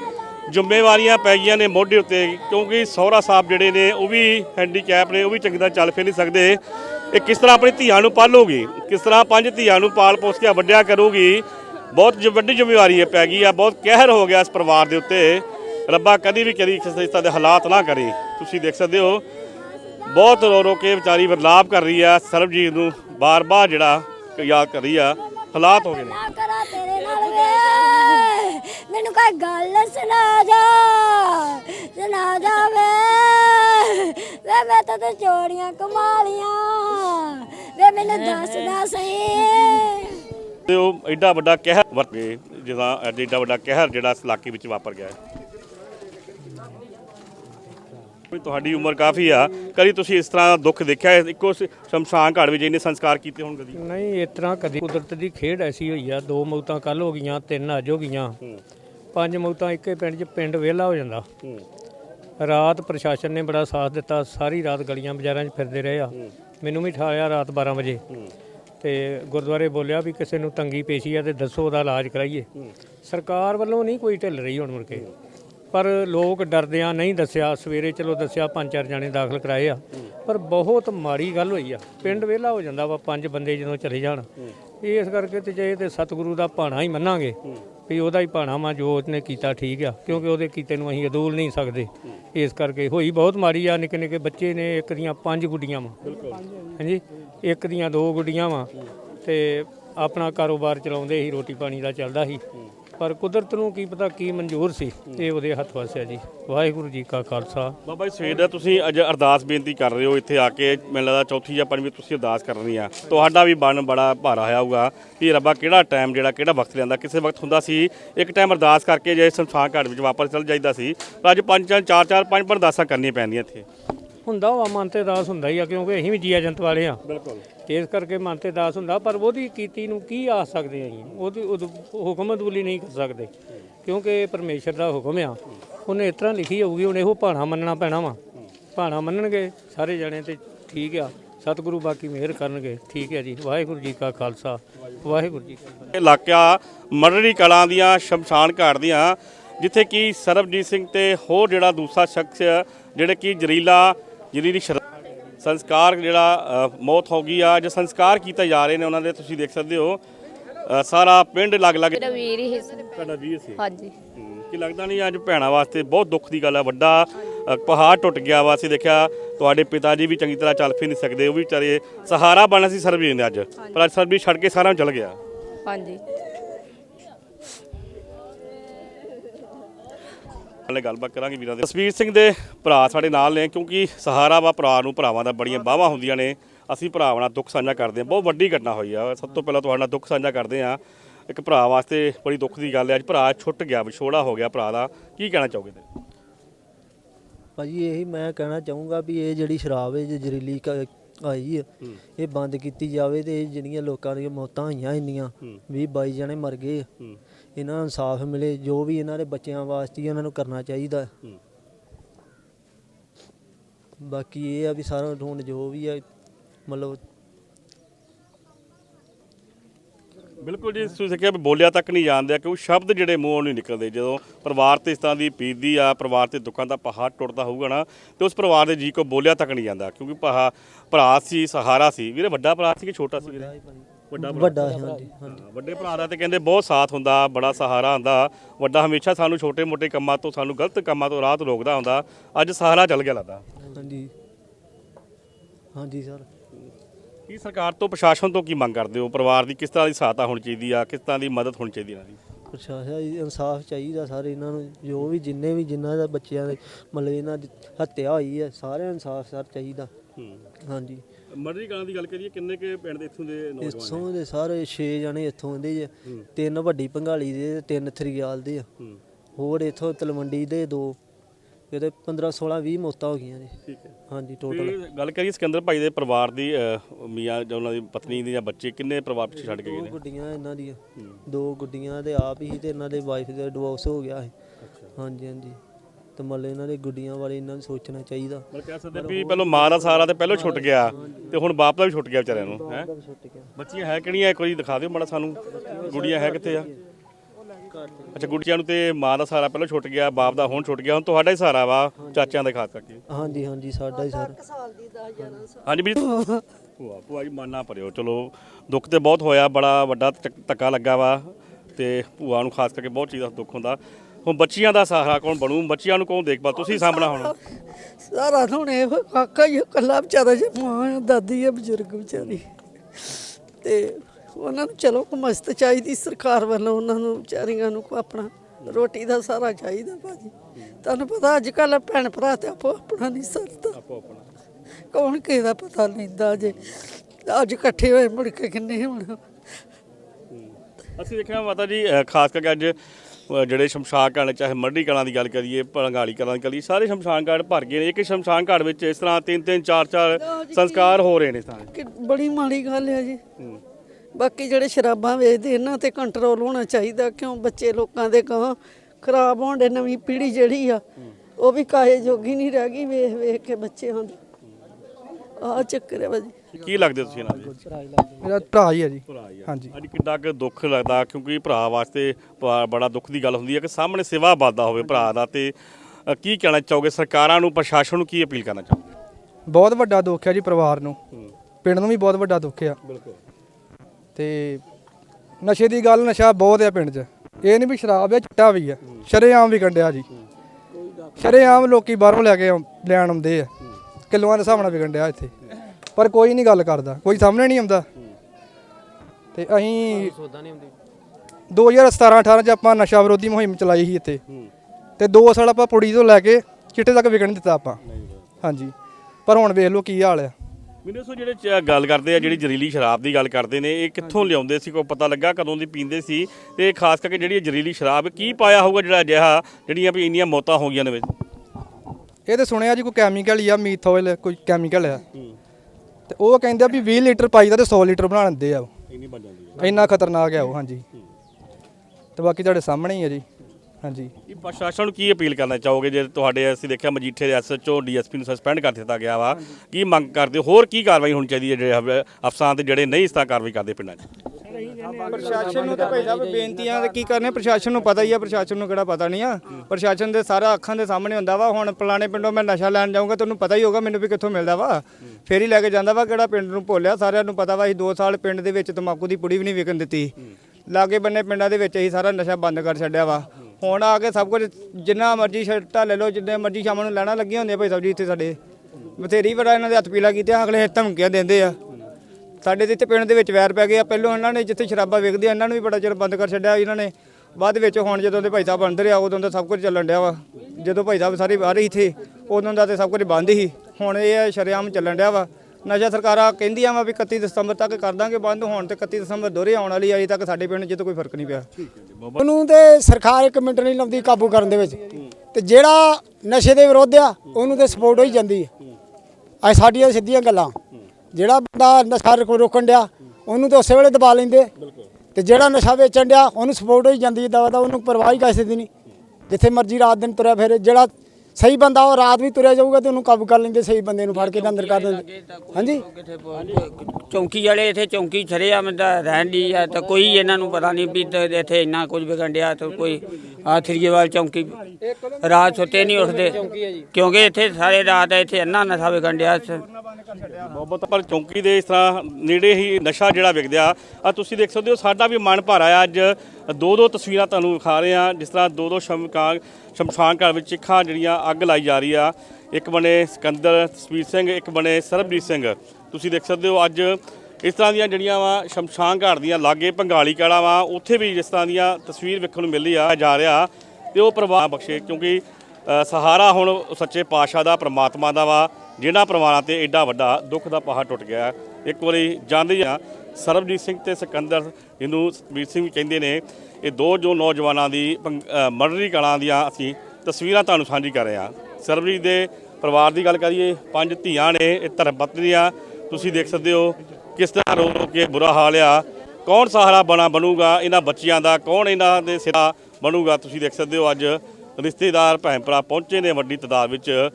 ਜ਼ਿੰਮੇਵਾਰੀਆਂ ਪੈ ਗਈਆਂ ਨੇ ਮੋਢੇ ਉੱਤੇ, ਕਿਉਂਕਿ ਸਹੁਰਾ ਸਾਹਿਬ ਜਿਹੜੇ ਨੇ ਉਹ ਵੀ ਹੈਂਡੀਕੈਪ ਨੇ, ਉਹ ਵੀ ਚੰਗੀ ਤਰ੍ਹਾਂ ਚੱਲ ਫਿਰ ਨਹੀਂ ਸਕਦੇ। ਇਹ ਕਿਸ ਤਰ੍ਹਾਂ ਆਪਣੀ ਧੀਆਂ ਨੂੰ ਪਾਲੂਗੀ? ਕਿਸ ਤਰ੍ਹਾਂ ਪੰਜ ਧੀਆਂ ਨੂੰ ਪਾਲ ਪੋਸ ਕੇ ਵੱਡਿਆ ਕਰੂਗੀ? ਬਹੁਤ ਵੱਡੀ ਜ਼ਿੰਮੇਵਾਰੀ ਹੈ ਪੈ ਗਈ ਆ, ਬਹੁਤ ਕਹਿਰ ਹੋ ਗਿਆ ਇਸ ਪਰਿਵਾਰ ਦੇ ਉੱਤੇ। ਰੱਬਾ ਕਦੀ ਵੀ ਕਦੀ ਕਿਸੇ ਇਸ ਤਰ੍ਹਾਂ ਦੇ ਹਾਲਾਤ ਨਾ ਕਰੇ। ਤੁਸੀਂ ਦੇਖ ਸਕਦੇ ਹੋ, ਬਹੁਤ ਰੋ ਰੋ ਕੇ ਵਿਚਾਰੀ ਬਦਲਾਵ ਕਰ ਰਹੀ ਆ, ਸਰਬਜੀਤ ਨੂੰ ਬਾਰ-ਬਾਰ ਜਿਹੜਾ ਯਾਦ ਕਰ ਰਹੀ ਆ, ਹਾਲਾਤ ਹੋ ਗਏ ਨੇ। ਮੈਨੂੰ ਕੋਈ ਗੱਲ ਸੁਣਾ ਜਾ ਸੁਣਾ ਜਾ ਵੇ। ਵੇ ਮੈਂ ਤਾਂ ਤੇ ਚੋਰੀਆਂ ਕਮਾ ਲੀਆਂ ਵੇ ਮੈਨੂੰ ਦੱਸ ਦੱਸ ਸਹੀ। ਤੇ ਉਹ ਐਡਾ ਵੱਡਾ ਕਹਿਰ ਵਰਤੇ ਜਿਹਦਾ ਅੱਜ ਐਡਾ ਵੱਡਾ ਕਹਿਰ ਜਿਹੜਾ ਇਸ ਇਲਾਕੇ ਵਿੱਚ ਵਾਪਰ ਗਿਆ ਹੈ। ਵੀ ਤੁਹਾਡੀ ਉਮਰ ਕਾਫੀ ਆ। ਕਦੀ ਤੁਸੀਂ ਇਸ ਤਰ੍ਹਾਂ ਦਾ ਦੁੱਖ ਦੇਖਿਆ ਹੈ? ਇੱਕੋ ਸ- ਸ਼ਮਸ਼ਾਨ ਘਾਟ ਵਿੱਚ ਇਹਨੇ ਸੰਸਕਾਰ ਕੀਤੇ ਹੋਣ ਕਦੀ? ਨਹੀਂ ਇਸ ਤਰ੍ਹਾਂ ਕਦੀ ਕੁਦਰਤ ਦੀ ਖੇਡ ਐਸੀ ਹੋਈ ਆ ਦੋ ਮੌਤਾਂ ਕੱਲ ਹੋ ਗਈਆਂ ਤਿੰਨ ਅੱਜ ਹੋ ਗਈਆਂ। ਪੰਜ ਮੌਤਾਂ ਇੱਕੇ ਪਿੰਡ 'ਚ ਪਿੰਡ ਵਿਹਲਾ ਹੋ ਜਾਂਦਾ। ਰਾਤ ਪ੍ਰਸ਼ਾਸਨ ਨੇ ਬੜਾ ਸਾਥ ਦਿੱਤਾ ਸਾਰੀ ਰਾਤ ਗਲੀਆਂ ਬਾਜ਼ਾਰਾਂ 'ਚ ਫਿਰਦੇ ਰਹੇ ਆ। ਮੈਨੂੰ ਵੀ ਠਾਲਿਆ ਰਾਤ 12 ਵਜੇ। ਤੇ ਗੁਰਦੁਆਰੇ ਬੋਲਿਆ ਵੀ ਕਿਸੇ ਨੂੰ ਤੰਗੀ ਪੇਸ਼ੀ ਆ ਤੇ ਦੱਸੋ ਉਹਦਾ ਇਲਾਜ ਕਰਾਈਏ। ਸਰਕਾਰ ਵੱਲੋਂ ਨਹੀਂ ਕੋਈ ਢਿੱਲ ਰਹੀ ਹੁਣ ਮੁੜ ਕੇ। ਪਰ ਲੋਕ ਡਰਦਿਆਂ ਨਹੀਂ ਦੱਸਿਆ। ਸਵੇਰੇ ਚਲੋ ਦੱਸਿਆ ਪੰਜ ਚਾਰ ਜਾਣੇ ਦਾਖਲ ਕਰਾਏ ਆ। ਪਰ ਬਹੁਤ ਮਾੜੀ ਗੱਲ ਹੋਈ ਆ। ਪਿੰਡ ਵਿਹਲਾ ਹੋ ਜਾਂਦਾ ਵਾ ਪੰਜ ਬੰਦੇ ਜਦੋਂ ਚਲੇ ਜਾਣ। ਇਸ ਕਰਕੇ ਤੇ ਜੇ ਤੇ ਸਤਿਗੁਰੂ ਦਾ ਭਾਣਾ ਹੀ ਮੰਨਾਂਗੇ। ਵੀ ਉਹਦਾ ਹੀ ਭਾਣਾ ਵਾ, ਜੋ ਉਹਨੇ ਕੀਤਾ ਠੀਕ ਆ, ਕਿਉਂਕਿ ਉਹਦੇ ਕੀਤੇ ਨੂੰ ਅਸੀਂ ਅਦੂਲ ਨਹੀਂ ਸਕਦੇ। ਇਸ ਕਰਕੇ ਹੋਈ ਬਹੁਤ ਮਾੜੀ ਆ ਨਿੱਕੇ ਨਿੱਕੇ ਬੱਚੇ ਨੇ, ਇੱਕ ਦੀਆਂ ਪੰਜ ਗੁੱਡੀਆਂ ਵਾ। ਹਾਂਜੀ? ਇੱਕ ਦੀਆਂ ਦੋ ਗੁੱਡੀਆਂ ਵਾ, ਤੇ ਆਪਣਾ ਕਾਰੋਬਾਰ ਚਲਾਉਂਦੇ ਸੀ ਰੋਟੀ ਪਾਣੀ ਦਾ ਚੱਲਦਾ ਸੀ। ਪਰ ਕੁਦਰਤ ਨੂੰ ਕੀ ਪਤਾ ਕੀ ਮਨਜ਼ੂਰ ਸੀ, ਇਹ ਉਹਦੇ ਹੱਥ ਵਸਿਆ ਜੀ। ਵਾਹਿਗੁਰੂ ਜੀ ਕਾ ਖਾਲਸਾ। ਬਾਬਾ ਜੀ, ਸਵੇਰ ਦਾ ਤੁਸੀਂ ਅੱਜ ਅਰਦਾਸ ਬੇਨਤੀ ਕਰ ਰਹੇ ਹੋ, ਇੱਥੇ ਆ ਕੇ ਮੈਨੂੰ ਲੱਗਦਾ ਚੌਥੀ ਜਾਂ ਪੰਜਵੀਂ ਤੁਸੀਂ ਅਰਦਾਸ ਕਰਨੀ ਆ। ਤੁਹਾਡਾ ਵੀ ਮਨ ਬੜਾ ਭਾਰਾ ਹੋਇਆ ਹੋਊਗਾ ਕਿ ਰੱਬਾ ਕਿਹੜਾ ਟਾਈਮ ਜਿਹੜਾ, ਕਿਹੜਾ ਵਕਤ ਲੈਂਦਾ ਕਿਸੇ ਵਕਤ ਹੁੰਦਾ ਸੀ, ਇੱਕ ਟਾਈਮ ਅਰਦਾਸ ਕਰਕੇ ਜੇ ਸੰਸਾਰ ਘਾਟ ਵਿੱਚ ਵਾਪਸ ਚਲ ਜਾਈਦਾ ਸੀ, ਪਰ ਅੱਜ ਪੰਜ, ਚਾਰ ਚਾਰ, ਪੰਜ ਪੰਜ ਅਰਦਾਸਾਂ ਕਰਨੀਆਂ ਪੈਂਦੀਆਂ ਇੱਥੇ। ਹੁੰਦਾ ਵਾ ਮਨ ਤੇ ਦਾਸ ਹੁੰਦਾ ਹੀ ਆ ਕਿਉਂਕਿ ਅਸੀਂ ਵੀ ਜੀਆ ਜੰਤ ਵਾਲੇ ਆ। ਬਿਲਕੁਲ। ਇਸ ਕਰਕੇ ਮਨ ਤੇ ਦਾਸ ਹੁੰਦਾ ਪਰ ਉਹਦੀ ਕੀਤੀ ਨੂੰ ਕੀ ਆਸ ਸਕਦੇ ਆ ਅਸੀਂ? ਉਹਦੀ ਉਦ- ਹੁਕਮ ਅਦੂਲੀ ਨਹੀਂ ਕਰ ਸਕਦੇ ਕਿਉਂਕਿ ਇਹ ਪਰਮੇਸ਼ਰ ਦਾ ਹੁਕਮ ਆ। ਉਹਨੇ ਇਸ ਤਰ੍ਹਾਂ ਲਿਖੀ ਹੋਊਗੀ ਹੁਣ ਇਹੋ ਭਾਣਾ ਮੰਨਣਾ ਪੈਣਾ ਵਾ। ਭਾਣਾ ਮੰਨਣਗੇ ਸਾਰੇ ਜਣੇ ਤੇ ਠੀਕ ਆ। ਸਤਿਗੁਰੂ ਬਾਕੀ ਮਿਹਰ ਕਰਨਗੇ। ਠੀਕ ਹੈ ਜੀ। ਵਾਹਿਗੁਰੂ ਜੀ ਕਾ ਖਾਲਸਾ। ਵਾਹਿਗੁਰੂ ਜੀ ਕੀ ਫਤਿਹ। ਇਹ ਇਲਾਕਾ ਮਰੜੀ ਕਲਾਂ ਦੀਆਂ ਸ਼ਮਸ਼ਾਨ ਘਾਟ ਦੀਆਂ ਜਿੱਥੇ ਕਿ ਸਰਬਜੀਤ ਸਿੰਘ ਤੇ ਹੋਰ ਜਿਹੜਾ ਦੂਸਰਾ ਸ਼ਖਸ ਜਿਹੜੇ ਕਿ ਜਰੀਲਾ ਸ਼ਰ- ਸੰਸਕਾਰ ਜਿਹੜਾ ਮੌਤ ਹੋ ਗਈ ਆ ਜੇ ਸੰਸਕਾਰ ਕੀਤਾ ਜਾ ਰਹੇ ਨੇ ਉਹਨਾਂ ਦੇ ਤੁਸੀਂ ਦੇਖ ਸਕਦੇ ਹੋ। ਸਾਰਾ ਪਿੰਡ ਲੱਗ ਲੱਗ ਮੇਰਾ ਵੀਰ ਹੀ ਸੀ। ਤੁਹਾਡਾ ਵੀਰ ਸੀ? ਹਾਂਜੀ। ਕੀ ਲੱਗਦਾ ਨਹੀਂ ਅੱਜ ਭੈਣਾਂ ਵਾਸਤੇ ਬਹੁਤ ਦੁੱਖ ਦੀ ਗੱਲ ਹੈ ਵੱਡਾ ਪਹਾੜ ਟੁੱਟ ਗਿਆ ਵਾ ਅਸੀਂ ਦੇਖਿਆ ਤੁਹਾਡੇ ਪਿਤਾ ਜੀ ਵੀ ਚੰਗੀ ਤਰ੍ਹਾਂ ਚੱਲ ਫਿਰ ਨਹੀਂ ਸਕਦੇ ਉਹ ਵੀ ਵਿਚਾਰੇ ਸਹਾਰਾ ਬਣਨਾ ਸੀ ਸਰਬਜੀਤ ਨੇ ਅੱਜ। ਪਰ ਅੱਜ ਸਰਬਜੀਤ ਛੱਡ ਕੇ ਸਾਰਾ ਚਲ ਗਿਆ। ਹਾਂਜੀ। ਨਾਲੇ ਗੱਲਬਾਤ ਕਰਾਂਗੇ ਵੀਰਾਂ ਦੇ। ਤਸਵੀਰ ਸਿੰਘ ਦੇ ਭਰਾ ਸਾਡੇ ਨਾਲ ਨੇ ਕਿਉਂਕਿ ਸਹਾਰਾ ਵਾ ਭਰਾ ਨੂੰ ਭਰਾਵਾਂ ਦਾ ਬੜੀਆਂ ਬਾਹਾਂ ਹੁੰਦੀਆਂ ਨੇ। ਅਸੀਂ ਭਰਾਵਾਂ ਨਾਲ ਦੁੱਖ ਸਾਂਝਾ ਕਰਦੇ ਹਾਂ। ਬਹੁਤ ਵੱਡੀ ਘਟਨਾ ਹੋਈ ਆ। ਸਭ ਤੋਂ ਪਹਿਲਾਂ ਤੁਹਾਡੇ ਨਾਲ ਦੁੱਖ ਸਾਂਝਾ ਕਰਦੇ ਹਾਂ। ਇੱਕ ਭਰਾ ਵਾਸਤੇ ਬੜੀ ਦੁੱਖ ਦੀ ਗੱਲ ਹੈ। ਅੱਜ ਭਰਾ ਛੁੱਟ ਗਿਆ ਵਿਛੋੜਾ ਹੋ ਗਿਆ ਭਰਾ ਦਾ। ਕੀ ਕਹਿਣਾ ਚਾਹੋਗੇ ਤੁਸੀਂ ਭਾਜੀ ਇਹੀ ਮੈਂ ਕਹਿਣਾ ਚਾਹੂੰਗਾ ਵੀ ਇਹ ਜਿਹੜੀ ਸ਼ਰਾਬ ਹੈ ਜ਼ਹਿਰੀਲੀ ਕ- ਆਈ ਹੈ ਇਹ ਬੰਦ ਕੀਤੀ ਜਾਵੇ ਤੇ ਇਹ ਜਿਹੜੀਆਂ ਲੋਕਾਂ ਦੀਆਂ ਮੌਤਾਂ ਹੋਈਆਂ ਇੰਨੀਆਂ 20 22 ਜਣੇ ਮਰ ਗਏ। ਆ। ਇਹਨਾਂ ਨੂੰ ਇਨਸਾਫ ਮਿਲੇ ਜੋ ਵੀ ਇਹਨਾਂ ਦੇ ਬੱਚਿਆਂ ਵਾਸਤੇ ਇਹਨਾਂ ਨੂੰ ਕਰਨਾ ਚਾਹੀਦਾ। ਬਾਕੀ ਇਹ ਆ ਵੀ ਸਾਰਾ ਹੁਣ ਜੋ ਵੀ ਆ ਮਤਲਬ ਬਿਲਕੁਲ ਜੀ ਤੁਸੀਂ ਵੀ ਬੋਲਿਆ ਤੱਕ ਨਹੀਂ ਜਾਣਦੇ ਕਿ ਉਹ ਸ਼ਬਦ ਜਿਹੜੇ ਮੂੰਹੋਂ ਨਹੀਂ ਨਿਕਲਦੇ। ਜਦੋਂ ਪਰਿਵਾਰ ਤੇ ਇਸ ਤਰ੍ਹਾਂ ਦੀ ਪੀਦੀ ਆ ਪਰਿਵਾਰ ਤੇ ਦੁੱਖਾਂ ਦਾ ਪਹਾੜ ਟੁੱਟਦਾ ਹੋਊਗਾ ਨਾ ਤੇ ਉਸ ਪਰਿਵਾਰ ਦੇ ਜੀ ਕੋ ਬੋਲਿਆ ਤੱਕ ਨਹੀਂ ਜਾਂਦਾ ਕਿਉਂਕਿ ਪਹਾ ਭਰਾ ਸੀ ਸਹਾਰਾ ਸੀ। ਵੀਰੇ ਵੱਡਾ ਭਰਾ ਸੀ ਕਿ ਛੋਟਾ ਸੀ ਵੀਰੇ? ਵੱਡਾ ਭਰਾ। ਵੱਡਾ ਹਾਂਜੀ ਹਾਂਜੀ ਹਾਂ, ਵੱਡੇ ਭਰਾ ਦਾ ਤੇ ਕਹਿੰਦੇ ਬਹੁਤ ਸਾਥ ਹੁੰਦਾ ਬੜਾ ਸਹਾਰਾ ਹੁੰਦਾ। ਵੱਡਾ ਹਮੇਸ਼ਾ ਸਾਨੂੰ ਛੋਟੇ-ਮੋਟੇ ਕੰਮਾਂ ਤੋਂ ਸਾਨੂੰ ਗਲਤ ਕੰਮਾਂ ਤੋਂ ਰਾਹ ਤੋਂ ਰੋਕਦਾ ਹੁੰਦਾ। ਅੱਜ ਸਹਾਰਾ ਚੱਲ ਗਿਆ ਲੱਗਦਾ। ਹਾਂਜੀ। ਹਾਂਜੀ ਸਰ। ਕੀ ਸਰਕਾਰ ਤੋਂ ਪ੍ਰਸ਼ਾਸਨ ਤੋਂ ਕੀ ਮੰਗ ਕਰਦੇ ਹੋ? ਪਰਿਵਾਰ ਦੀ ਕਿਸ ਤਰ੍ਹਾਂ ਦੀ ਸਹਾਇਤਾ ਹੋਣੀ ਚਾਹੀਦੀ ਆ? ਕਿਸ ਤਰ੍ਹਾਂ ਦੀ ਮਦਦ ਹੋਣੀ ਚਾਹੀਦੀ ਇਹਨਾਂ ਦੀ? ਪ੍ਰਸ਼ਾਸਨ ਇਨਸਾਫ ਚਾਹੀਦਾ ਸਾਰੇ ਇਹਨਾਂ ਨੂੰ। ਜੋ ਵੀ ਜਿੰਨੇ ਵੀ ਜਿਨ੍ਹਾਂ ਦਾ ਬੱਚਿਆਂ ਦੇ ਮਤਲਬ ਇਹਨਾਂ ਦੀ ਹੱਤਿਆ ਹੋਈ ਹੈ ਸਾਰਿਆਂ ਨੂੰ ਇਨਸਾਫ ਸਰ ਚਾਹੀਦਾ। ਹਾਂਜੀ। ਮਰਜ਼ੀ ਕਲਾਂ ਦੀ ਗੱਲ ਕਰੀਏ ਕਿੰਨੇ ਕੇ ਪਿੰਡ ਦੇ ਇੱਥੋਂ ਦੇ ਨੌਜਵਾਨ ਇੱਥੋਂ ਦੇ ਸਾਰੇ 6 ਜਣੇ ਇੱਥੋਂ ਦੇ ਜੇ। ਤਿੰਨ ਵੱਡੀ ਪੰਗਾਲੀ ਦੇ ਤੇ ਤਿੰਨ ਥਰੀਆਲ ਦੇ ਆ। ਹੋਰ ਇੱਥੋਂ ਤਲਵੰਡੀ ਦੇ ਦੋ ਇਹਦੇ 15 16 20 ਮੌਤਾਂ ਹੋ ਗਈਆਂ ਜੀ ਠੀਕ ਹੈ। ਹਾਂਜੀ ਟੋਟਲ ਗੱਲ ਕਰੀਏ ਸਿਕੰਦਰ ਭਾਈ ਦੇ ਪਰਿਵਾਰ ਦੀ ਮੀਆਂ ਜਾਂ ਉਹਨਾਂ ਦੀ ਪਤਨੀ ਦੀ ਜਾਂ ਬੱਚੇ ਕਿੰਨੇ ਪਰਿਵਾਰ ਪਿੱਛੇ ਛੱਡ ਕੇ ਗਏ ਦੋ ਨੇ ਗੁੱਡੀਆਂ ਇਹਨਾਂ ਦੀਆਂ। ਦੋ ਗੁੱਡੀਆਂ ਤੇ ਆਪ ਹੀ ਤੇ ਇਹਨਾਂ ਦੇ ਵਾਈਫ ਦਾ ਡਿਵੋਰਸ ਹੋ ਗਿਆ ਹੈ ਹਾਂਜੀ ਹਾਂਜੀ। ਤੇ ਮਤਲਬ ਇਹਨਾਂ ਦੇ ਗੁੱਡੀਆਂ ਬਾਰੇ ਇਹਨਾਂ ਨੂੰ ਸੋਚਣਾ ਚਾਹੀਦਾ। ਮਤਲਬ ਕਹਿ ਸਕਦੇ ਵੀ ਪਹਿਲਾਂ ਮਾਂ ਦਾ ਸਹਾਰਾ ਤੇ ਪਹਿਲਾਂ ਛੁੱਟ ਗਿਆ ਤੇ ਹੁਣ ਬਾਪ ਦਾ ਵੀ ਛੁੱਟ ਗਿਆ ਵਿਚਾਰਿਆਂ ਨੂੰ ਹੈ? ਛੁੱਟ ਗਿਆ। ਬੱਚੀਆਂ ਹੈ ਕਿਹੜੀਆਂ? ਇੱਕ ਵਾਰੀ ਦਿਖਾ ਦਿਓ ਮਾੜਾ ਸਾਨੂੰ। ਗੁੜੀਆਂ ਹੈ ਕਿੱਥੇ ਆ? ਅੱਛਾ ਗੁੜੀਆਂ ਨੂੰ ਤੇ ਮਾਂ ਦਾ ਸਹਾਰਾ ਪਹਿਲਾਂ ਛੁੱਟ ਗਿਆ ਬਾਪ ਦਾ ਹੁਣ ਛੁੱਟ ਗਿਆ। ਹੁਣ ਤੁਹਾਡਾ ਹੀ ਸਹਾਰਾ ਵਾ ਚਾਚਿਆਂ ਦੇ ਖਾਸ ਕਰਕੇ। ਹਾਂਜੀ ਹਾਂਜੀ ਸਾਡਾ ਹੀ ਸਰ। ਹਾਂਜੀ ਵੀ ਭੂਆ ਭੂਆ ਜੀ ਮਾਨਾ ਭਰਿਓ ਚਲੋ। ਦੁੱਖ ਤੇ ਬਹੁਤ ਹੋਇਆ ਬੜਾ ਵੱਡਾ ਧੱਕ- ਧੱਕਾ ਲੱਗਾ ਵਾ ਤੇ ਭੂਆ ਨੂੰ ਖਾਸ ਕਰਕੇ ਬਹੁਤ ਚੀਜ਼ ਦਾ ਦੁੱਖ ਹੁੰਦਾ। ਹੁਣ ਬੱਚੀਆਂ ਦਾ ਸਹਾਰਾ ਕੌਣ ਬਣੂ? ਬੱਚੀਆਂ ਨੂੰ ਕੌਣ ਦੇਖਭਾਲ ਤੁਸੀਂ ਸਾਹਮਣਾ ਹੁਣ। ਸਾਰਾ ਹੁਣ ਇਹੋ ਕਾਕਾ ਹੀ ਇਕੱਲਾ ਵਿਚਾਰਾ ਜੇ ਮਾਂ ਦਾਦੀ ਹੈ ਬਜ਼ੁਰਗ ਵਿਚਾਰੀ। ਤੇ ਉਹਨਾਂ ਨੂੰ ਚਲੋ ਮਸਤ ਚਾਹੀਦੀ ਸਰਕਾਰ ਵੱਲੋਂ ਉਹਨਾਂ ਨੂੰ ਵਿਚਾਰੀਆਂ ਨੂੰ ਕੋ ਆਪਣਾ ਰੋਟੀ ਦਾ ਸਾਰਾ ਚਾਹੀਦਾ ਭਾਜੀ। ਤੁਹਾਨੂੰ ਪਤਾ ਅੱਜ ਕੱਲ ਭੈਣ ਭਰਾ ਤੇ ਆਪੋ ਆਪਣਾ ਨਹੀਂ ਸਰਦਾ। ਆਪੋ ਆਪਣਾ। ਕੌਣ ਕਿਸੇ ਦਾ ਪਤਾ ਲੈਂਦਾ ਜੇ। ਅੱਜ ਇਕੱਠੇ ਹੋਏ ਮੁੜ ਕੇ ਕਿੰਨੇ ਹੁਣ। ਅਸੀਂ ਦੇਖਿਆ ਮਾਤਾ ਜੀ ਖਾਸ ਕਰਕੇ ਅੱਜ ਜਿਹੜੇ ਸ਼ਮਸ਼ਾਨ ਘਾਟ ਨੇ, ਚਾਹੇ ਮਰਡੀ ਕਲਾਂ ਦੀ ਗੱਲ ਕਰੀਏ ਭਲੰਗਾਲੀ ਕਲਾਂ ਦੀ ਕਰੀਏ ਸਾਰੇ ਸ਼ਮਸ਼ਾਨ ਘਾਟ ਭਰ ਗਏ ਨੇ। ਇੱਕ ਸ਼ਮਸ਼ਾਨ ਘਾਟ ਵਿੱਚ ਇਸ ਤਰ੍ਹਾਂ ਤਿੰਨ ਤਿੰਨ ਚਾਰ ਚਾਰ ਸੰਸਕਾਰ ਹੋ ਰਹੇ ਨੇ ਕਿ ਬੜੀ ਮਾੜੀ ਗੱਲ ਹੈ ਜੀ। ਬਾਕੀ ਜਿਹੜੇ ਸ਼ਰਾਬਾਂ ਵੇਚਦੇ ਇਹਨਾਂ ਤੇ ਕੰਟਰੋਲ ਹੋਣਾ ਚਾਹੀਦਾ ਕਿਉਂ ਬੱਚੇ ਲੋਕਾਂ ਦੇ ਗਾਂ ਖਰਾਬ ਹੋਣ ਦੇ ਨਵੀਂ ਪੀੜ੍ਹੀ ਜਿਹੜੀ ਆ ਉਹ ਵੀ ਕਾਹੇ ਜੋਗੀ ਨਹੀਂ ਰਹਿ ਗਈ ਵੇਖ ਵੇਖ ਕੇ ਬੱਚਿਆਂ ਦੇ ਆ ਚੱਕਰ ਹੈ ਭਾਜੀ। ਕੀ ਲੱਗਦੇ ਤੁਸੀਂ ਇਹਨਾਂ ਦੇ? ਮੇਰਾ ਭਰਾ ਹੀ ਹੈ ਜੀ। ਹਾਂਜੀ। ਅੱਜ ਕਿੰਨਾ ਕੁ ਦੁੱਖ ਲੱਗਦਾ ਕਿਉਂਕਿ ਭਰਾ ਵਾਸਤੇ ਬ- ਬੜਾ ਦੁੱਖ ਦੀ ਗੱਲ ਹੁੰਦੀ ਹੈ ਕਿ ਸਾਹਮਣੇ ਸੇਵਾ ਬਾਦਾ ਹੋਵੇ ਭਰਾ ਦਾ ਤੇ ਅ, ਕੀ ਕਹਿਣਾ ਚਾਹੋਗੇ? ਸਰਕਾਰਾਂ ਨੂੰ ਪ੍ਰਸ਼ਾਸਨ ਨੂੰ ਕੀ ਅਪੀਲ ਕਰਨਾ ਚਾਹੋਗੇ? ਬਹੁਤ ਵੱਡਾ ਦੁੱਖ ਹੈ ਜੀ ਪਰਿਵਾਰ ਨੂੰ। ਪਿੰਡ ਨੂੰ ਵੀ ਬਹੁਤ ਵੱਡਾ ਦੁੱਖ ਆ। ਬਿਲਕੁਲ। ਤੇ ਨਸ਼ੇ ਦੀ ਗੱਲ ਨਸ਼ਾ ਬਹੁਤ ਆ ਪਿੰਡ 'ਚ। ਇਹ ਨਹੀਂ ਵੀ ਸ਼ਰਾਬ ਆ ਚਿੱਟਾ ਵੀ ਆ। ਸ਼ਰੇਆਮ ਵੀ ਕੰਡਿਆ ਜੀ। ਸ਼ਰੇਆਮ ਲੋਕੀ ਬਾਹਰੋਂ ਲੈ ਕੇ ਆਉਂ- ਲੈਣ ਆਉਂਦੇ ਆ। ਕਿਲੋਆਂ ਦੇ ਹਿਸਾਬ ਨਾਲ ਵਿਕਣ ਡਿਆ ਇੱਥੇ। ਪਰ ਕੋਈ ਨਹੀਂ ਗੱਲ ਕਰਦਾ ਕੋਈ ਸਾਹਮਣੇ ਨਹੀਂ ਆਉਂਦਾ। ਤੇ ਅਸੀਂ 2017 18 ਚ ਆਪਾਂ ਨਸ਼ਾ ਵਿਰੋਧੀ ਮੁਹਿੰਮ ਚਲਾਈ ਸੀ ਇੱਥੇ। ਤੇ 2 ਸਾਲ ਆਪਾਂ ਪੁੜੀ ਤੋਂ ਲੈ ਕੇ ਚਿੱਟੇ ਤੱਕ ਵਿਕਣ ਨਹੀਂ ਦਿੱਤਾ ਆਪਾਂ। ਹਾਂਜੀ। ਪਰ ਹੁਣ ਵੇਖ ਲਓ ਕੀ ਹਾਲ ਆ। ਮੈਨੂੰ ਦੱਸੋ ਜਿਹੜੇ ਚ ਗੱਲ ਕਰਦੇ ਆ ਜਿਹੜੀ ਜ਼ਹਿਰੀਲੀ ਸ਼ਰਾਬ ਦੀ ਗੱਲ ਕਰਦੇ ਨੇ ਇਹ ਕਿੱਥੋਂ ਲਿਆਉਂਦੇ ਸੀ? ਕੋਈ ਪਤਾ ਲੱਗਾ ਕਦੋਂ ਦੀ ਪੀਂਦੇ ਸੀ? ਤੇ ਖਾਸ ਕਰਕੇ ਜਿਹੜੀ ਇਹ ਜ਼ਹਿਰੀਲੀ ਸ਼ਰਾਬ ਕੀ ਪਾਇਆ ਹੋਊਗਾ ਜਿਹੜਾ ਅਜਿਹਾ ਜਿਹੜੀਆਂ ਵੀ ਇੰਨੀਆਂ ਮੌਤਾਂ ਹੋ ਗਈਆਂ ਨੇ ਵਿੱਚ? ਇਹ ਤੇ ਸੁਣਿਆ ਜੀ ਕੋਈ ਕੈਮੀਕਲ ਹੀ ਆ ਮੀਥੋਇਲ ਕੋਈ ਕੈਮੀਕਲ ਆ। ਤੇ ਉਹ ਕਹਿੰਦੇ ਆ ਵੀ 20 ਲੀਟਰ ਪਾਈਦਾ ਤੇ 100 ਲੀਟਰ ਬਣਾ ਲੈਂਦੇ ਆ ਉਹ। ਇੰਨੀ ਬਣ ਜਾਂਦੀ ਇੰਨਾ ਖਤਰਨਾਕ ਆ ਉਹ ਹਾਂਜੀ। ਤੇ ਬਾਕੀ ਤੁਹਾਡੇ ਸਾਹਮਣੇ ਹੀ ਆ ਜੀ। ਹਾਂਜੀ। ਇਹ ਪ੍ਰਸ਼ਾਸਨ ਨੂੰ ਕੀ ਅਪੀਲ ਕਰਨਾ ਚਾਹੋਗੇ ਜੇ ਤੁਹਾਡੇ ਅਸੀਂ ਦੇਖਿਆ ਮਜੀਠੇ ਦੇ ਐਸਐਚਓ ਡੀਐਸਪੀ ਨੂੰ ਸਸਪੈਂਡ ਕਰ ਦਿੱਤਾ ਗਿਆ ਵਾ ਕੀ ਮੰਗ ਕਰਦੇ ਹੋ? ਹੋਰ ਕੀ ਕਾਰਵਾਈ ਹੋਣੀ ਚਾਹੀਦੀ ਹੈ ਜਿਹੜੇ ਅਫ- ਅਫਸਰਾਂ ਤੇ ਜਿਹੜੇ ਨਹੀਂ ਇਸ ਤਰ੍ਹਾਂ ਕਾਰਵਾਈ ਕਰਦੇ ਪਿੰਡਾਂ 'ਚ? ਪ੍ਰਸ਼ਾਸਨ ਨੂੰ ਤਾਂ ਭਾਈ ਸਾਹਿਬ ਬੇਨਤੀਆਂ ਤੇ ਕੀ ਕਰਨੇ ਪ੍ਰਸ਼ਾਸਨ ਨੂੰ ਪਤਾ ਹੀ ਆ ਪ੍ਰਸ਼ਾਸਨ ਨੂੰ ਕਿਹੜਾ ਪਤਾ ਨਹੀਂ ਆ। ਪ੍ਰਸ਼ਾਸਨ ਦੇ ਸਾਰਾ ਅੱਖਾਂ ਦੇ ਸਾਹਮਣੇ ਹੁੰਦਾ ਵਾ ਹੁਣ ਫਲਾਣੇ ਪਿੰਡੋਂ ਮੈਂ ਨਸ਼ਾ ਲੈਣ ਜਾਊਂਗਾ ਤੁਹਾਨੂੰ ਪਤਾ ਹੀ ਹੋਗਾ ਮੈਨੂੰ ਵੀ ਕਿੱਥੋਂ ਮਿਲਦਾ ਵਾ। ਫੇਰ ਹੀ ਲੈ ਕੇ ਜਾਂਦਾ ਵਾ, ਕਿਹੜਾ ਪਿੰਡ ਨੂੰ ਭੋਲਿਆ। ਸਾਰਿਆਂ ਨੂੰ ਪਤਾ ਵਾ, ਅਸੀਂ 2 ਸਾਲ ਪਿੰਡ ਦੇ ਵਿੱਚ ਤਮਾਕੂ ਦੀ ਪੁੜੀ ਵੀ ਨਹੀਂ ਵਿਕਣ ਦਿੱਤੀ। ਲਾਗੇ ਬੰਨੇ ਪਿੰਡਾਂ ਦੇ ਵਿੱਚ ਅਸੀਂ ਸਾਰਾ ਨਸ਼ਾ ਬੰਦ ਕਰ ਛੱਡਿਆ ਵਾ। ਹੁਣ ਆ ਕੇ ਸਭ ਕੁਝ ਜਿੰਨਾ ਮਰਜ਼ੀ ਸ਼ਰਟਾਂ ਲੈ ਲਓ, ਜਿੰਨੇ ਮਰਜ਼ੀ ਸ਼ਾਮ ਨੂੰ ਲੈਣਾ ਲੱਗੀਆਂ ਹੁੰਦੀਆਂ ਭਾਈ ਸਾਹਿਬ ਜੀ ਇੱਥੇ ਸਾਡੇ। ਬਥੇਰੀ ਬੜਾ ਇਹਨਾਂ ਦੇ ਹੱਥ ਪੀਲਾ ਕੀਤੇ ਅਗਲੇ ਧਮਕੀਆਂ ਦਿੰਦੇ ਆ। ਸਾਡੇ ਤੇ ਇੱਥੇ ਪਿੰਡ ਦੇ ਵਿੱਚ ਵੈਰ ਪੈ ਗਏ ਆ। ਪਹਿਲਾਂ ਇਹਨਾਂ ਨੇ ਜਿੱਥੇ ਸ਼ਰਾਬਾਂ ਵਿਕਦੀਆਂ, ਇਹਨਾਂ ਨੂੰ ਵੀ ਬੜਾ ਚਿਰ ਬੰਦ ਕਰ ਛੱਡਿਆ ਇਹਨਾਂ ਨੇ। ਬਾਅਦ ਵਿੱਚ ਹੁਣ ਜਦੋਂ ਦੇ ਭਾਈ ਸਾਹਿਬ ਅੰਦਰ ਆ, ਉਦੋਂ ਦਾ ਸਭ ਕੁਝ ਚੱਲਣ ਡਿਆ ਵਾ। ਜਦੋਂ ਭਾਈ ਸਾਹਿਬ ਸਾਰੇ ਬਾਹਰ ਹੀ ਥੇ ਉਦੋਂ ਦਾ ਤੇ ਸਭ ਕੁਝ ਬੰਦ ਹੀ। ਹੁਣ ਇਹ ਆ ਸ਼ਰੇਆਮ ਚੱਲਣ ਡਿਆ ਵਾ। ਨਸ਼ਾ ਸਰਕਾਰਾਂ ਕਹਿੰਦੀਆਂ ਵਾ ਵੀ 31 ਦਸੰਬਰ ਤੱਕ ਕਰ ਦਾਂਗੇ ਬੰਦ ਹੋਣ ਤੇ 31 ਦਸੰਬਰ ਦੋਰੇ ਆਉਣ ਵਾਲੀ ਆ, ਅਜੇ ਤੱਕ ਸਾਡੇ ਪਿੰਡ 'ਚ ਤਾਂ ਕੋਈ ਫ਼ਰਕ ਨਹੀਂ ਪਿਆ। ਉਹਨੂੰ ਤੇ ਸਰਕਾਰ ਇੱਕ ਮਿੰਟ ਨਹੀਂ ਲਾਉਂਦੀ ਕਾਬੂ ਕਰਨ ਦੇ ਵਿੱਚ। ਤੇ ਜਿਹੜਾ ਨਸ਼ੇ ਦੇ ਵਿਰੋਧ ਆ ਉਹਨੂੰ ਤੇ ਸਪੋਰਟ ਹੋਈ ਜਾਂਦੀ ਹੈ ਅੱਜ ਸਾਡੀਆਂ ਸਿੱਧੀਆਂ ਗੱਲਾਂ। ਜਿਹੜਾ ਬੰਦਾ ਨਸ਼ਾ ਰੋਕਣ ਡਿਆ ਉਹਨੂੰ ਤੇ ਉਸੇ ਵੇਲੇ ਦਬਾ ਲੈਂਦੇ। ਤੇ ਜਿਹੜਾ ਨਸ਼ਾ ਵੇਚਣ ਡਿਆ ਉਹਨੂੰ ਸਪੋਰਟ ਹੋਈ ਜਾਂਦੀ ਦਵਾ ਦਾ ਉਹਨੂੰ ਪਰਵਾਹ ਹੀ ਕਿਸੇ ਦੀ ਨਹੀਂ। ਜਿੱਥੇ ਮਰਜ਼ੀ ਰਾਤ ਦਿਨ ਤੁਰਿਆ ਫਿਰੇ ਜਿਹੜਾ ਸਹੀ ਬੰਦਾ ਉਹ ਰਾਤ ਵੀ ਤੁਰਿਆ ਜਾਊਗਾ ਤੇ ਉਹਨੂੰ ਕਾਬੂ ਕਰ ਲੈਂਦੇ ਸਹੀ ਬੰਦੇ ਨੂੰ ਫੜ ਕੇ ਤੇ ਅੰਦਰ ਕਰ ਦਿੰਦੇ। ਹਾਂਜੀ। ਚੌਂਕੀ ਵਾਲੇ ਇੱਥੇ ਚੌਂਕੀ ਛਰੇਆਮ ਦਾ ਰਹਿਣ ਦੀ ਆ ਤਾਂ ਕੋਈ ਇਹਨਾਂ ਨੂੰ ਪਤਾ ਨਹੀਂ ਵੀ ਤੇ ਇੱਥੇ ਇੰਨਾ ਕੁਝ ਵਿਗਣ ਡਿਆ ਤੇ ਕੋਈ ਆ ਥਰੀਏਵਾਲ ਚੌਂਕੀ ਰਾਤ ਸੁੱਤੇ ਨਹੀਂ ਉੱਠਦੇ। ਕਿਉਂਕਿ ਇੱਥੇ ਸਾਰੇ ਰਾਤ ਇੱਥੇ ਇੰਨਾ ਨਸ਼ਾ ਵਿਗਣ ਡਿਆ ਬਹੁਤ ਪਰ ਚੌਂਕੀ ਦੇ ਇਸ ਤਰ੍ਹਾਂ ਨੇੜੇ ਹੀ ਨਸ਼ਾ ਜਿਹੜਾ ਵਿਕਦਿਆ ਆ ਤੁਸੀਂ ਦੇਖ ਸਕਦੇ ਹੋ ਸਾਡਾ ਵੀ ਮਨ ਭਰ ਆਇਆ ਅੱਜ ਦੋ ਦੋ ਤਸਵੀਰਾਂ ਤੁਹਾਨੂੰ ਵਿਖਾ ਰਹੇ ਹਾਂ, ਜਿਸ ਤਰ੍ਹਾਂ ਦੋ ਦੋ ਸ਼ਮਕਾਂ ਸ਼ਮਸ਼ਾਨ ਘਰ ਵਿੱਚ ਚਿੱਖਾਂ ਜਿਹੜੀਆਂ ਅੱਗ ਲਾਈ ਜਾ ਰਹੀ ਆ। ਇੱਕ ਬਣੇ ਸਿਕੰਦਰ ਤਸਵੀਰ ਸਿੰਘ, ਇੱਕ ਬਣੇ ਸਰਬਜੀਤ ਸਿੰਘ। ਤੁਸੀਂ ਦੇਖ ਸਕਦੇ ਹੋ ਅੱਜ ਇਸ ਤਰ੍ਹਾਂ ਦੀਆਂ ਜਿਹੜੀਆਂ ਵਾ ਸ਼ਮਸ਼ਾਨ ਘਾਟ ਦੀਆਂ ਲਾਗੇ ਭੰਗਾਲੀ ਕਾਲਾ ਵਾ, ਉੱਥੇ ਵੀ ਜਿਸ ਤਰ੍ਹਾਂ ਦੀਆਂ ਤਸਵੀਰ ਵੇਖਣ ਨੂੰ ਮਿਲਦੀ ਆ, ਜਾ ਰਿਹਾ ਤੇ ਉਹ ਪ੍ਰਭਾਵ ਬਖਸ਼ੇ, ਕਿਉਂਕਿ ਸਹਾਰਾ ਹੁਣ ਸੱਚੇ ਪਾਤਸ਼ਾਹ ਦਾ, ਪ੍ਰਮਾਤਮਾ ਦਾ ਵਾ, ਜਿਨ੍ਹਾਂ ਪਰਿਵਾਰਾਂ ਤੇ ਐਡਾ ਵੱਡਾ ਦੁੱਖ ਦਾ ਪਹਾੜ ਟੁੱਟ ਗਿਆ। ਇੱਕ ਵਾਰੀ ਜਾਂਦੇ ਆ ਸਰਬਜੀਤ ਸਿੰਘ ਤੇ ਸਿਕੰਦਰ ਜਿਹਨੂੰ ਵੀਰ ਸਿੰਘ ਵੀ ਕਹਿੰਦੇ ਨੇ, ਇਹ ਦੋ ਜੋ ਨੌਜਵਾਨਾਂ ਦੀ ਪੰਗ- ਮਰਡਰੀ ਕਲਾਂ ਦੀਆਂ ਅਸੀਂ ਤਸਵੀਰਾਂ ਤੁਹਾਨੂੰ ਸਾਂਝੀ ਕਰ ਰਹੇ ਹਾਂ। ਸਰਬਜੀਤ ਦੇ ਪਰਿਵਾਰ ਦੀ ਗੱਲ ਕਰੀਏ, ਪੰਜ ਧੀਆਂ ਨੇ, ਇਹ ਧਰਮ ਪਤਨੀਆਂ ਤੁਸੀਂ ਦੇਖ ਸਕਦੇ ਹੋ ਕਿਸ ਤਰ੍ਹਾਂ ਰੋ ਰੋ ਕੇ ਬੁਰਾ ਹਾਲ ਆ। ਕੌਣ ਸਹਾਰਾ ਬਣਾ ਬਣੂਗਾ ਇਹਨਾਂ ਬੱਚਿਆਂ ਦਾ, ਕੌਣ ਇਹਨਾਂ ਦੇ ਸਿਰਾ ਬਣੂਗਾ, ਤੁਸੀਂ ਦੇਖ ਸਕਦੇ ਹੋ ਅੱਜ ਰਿਸ਼ਤੇਦਾਰ ਭੈਣ ਭਰਾ ਪਹੁੰਚੇ ਨੇ ਵੱਡੀ ਤਾਦਾਦ ਵਿੱਚ।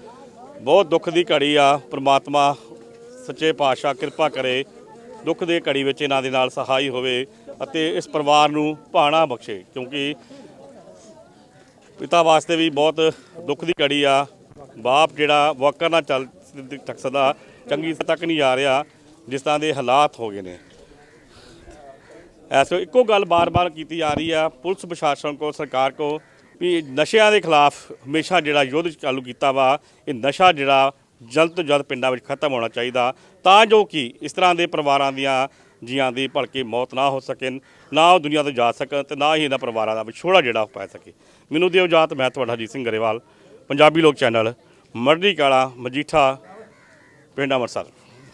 ਬਹੁਤ ਦੁੱਖ ਦੀ ਘੜੀ ਆ, ਪ੍ਰਮਾਤਮਾ ਸੱਚੇ ਪਾਤਸ਼ਾਹ ਕਿਰਪਾ ਕਰੇ। ਦੁੱਖ ਦੇ ਘੜੀ ਵਿੱਚ ਇਹਨਾਂ ਦੇ ਨਾਲ ਸਹਾਈ ਹੋਵੇ ਅਤੇ ਇਸ ਪਰਿਵਾਰ ਨੂੰ ਭਾਣਾ ਬਖਸ਼ੇ, ਕਿਉਂਕਿ ਪਿਤਾ ਵਾਸਤੇ ਵੀ ਬਹੁਤ ਦੁੱਖ ਦੀ ਘੜੀ ਆ। ਬਾਪ ਜਿਹੜਾ ਵਾਕਰ ਨਾਲ ਚੱਲ ਤੱਕ ਸਦਾ ਚੰਗੀ ਤੱਕ ਨਹੀਂ ਜਾ ਰਿਹਾ, ਜਿਸ ਤਰ੍ਹਾਂ ਦੇ ਹਾਲਾਤ ਹੋ ਗਏ ਨੇ। ਐਸੋ ਇੱਕੋ ਗੱਲ ਬਾਰ-ਬਾਰ ਕੀਤੀ ਜਾ ਰਹੀ ਆ, ਪੁਲਿਸ ਪ੍ਰਸ਼ਾਸਨ ਕੋ ਸਰਕਾਰ ਕੋ ਵੀ ਨਸ਼ਿਆਂ ਦੇ ਖਿਲਾਫ ਹਮੇਸ਼ਾ ਜਿਹੜਾ ਯੁੱਧ ਚਾਲੂ ਕੀਤਾ ਵਾ, ਇਹ ਨਸ਼ਾ ਜਿਹੜਾ ਜਲਦ ਤੋਂ ਜਲਦ ਪਿੰਡਾਂ ਵਿੱਚ ਖਤਮ ਹੋਣਾ ਚਾਹੀਦਾ। ਤਾਂ ਜੋ ਕਿ ਇਸ ਤਰ੍ਹਾਂ ਦੇ ਪਰਿਵਾਰਾਂ ਦੀਆਂ ਜੀਆਂ ਦੀ ਭਲਕੇ ਮੌਤ ਨਾ ਹੋ ਸਕੇ ਨਾ ਉਹ ਦੁਨੀਆ ਤੋਂ ਜਾ ਸਕਣ ਤੇ ਨਾ ਹੀ ਇਹਨਾਂ ਪਰਿਵਾਰਾਂ ਦਾ ਵਿਛੋੜਾ ਜਿਹੜਾ ਉਹ ਪੈ ਸਕੇ। ਮੈਨੂੰ ਦਿਓ ਜਾਤ ਮੈਂ ਤੁਹਾਡਾ ਹਰਜੀਤ ਸਿੰਘ ਗਰੇਵਾਲ, ਪੰਜਾਬੀ ਲੋਕ ਚੈਨਲ ਮਰਦੀ ਕਾਲਾ ਮਜੀਠਾ, ਪਿੰਡ ਅੰਮ੍ਰਿਤਸਰ।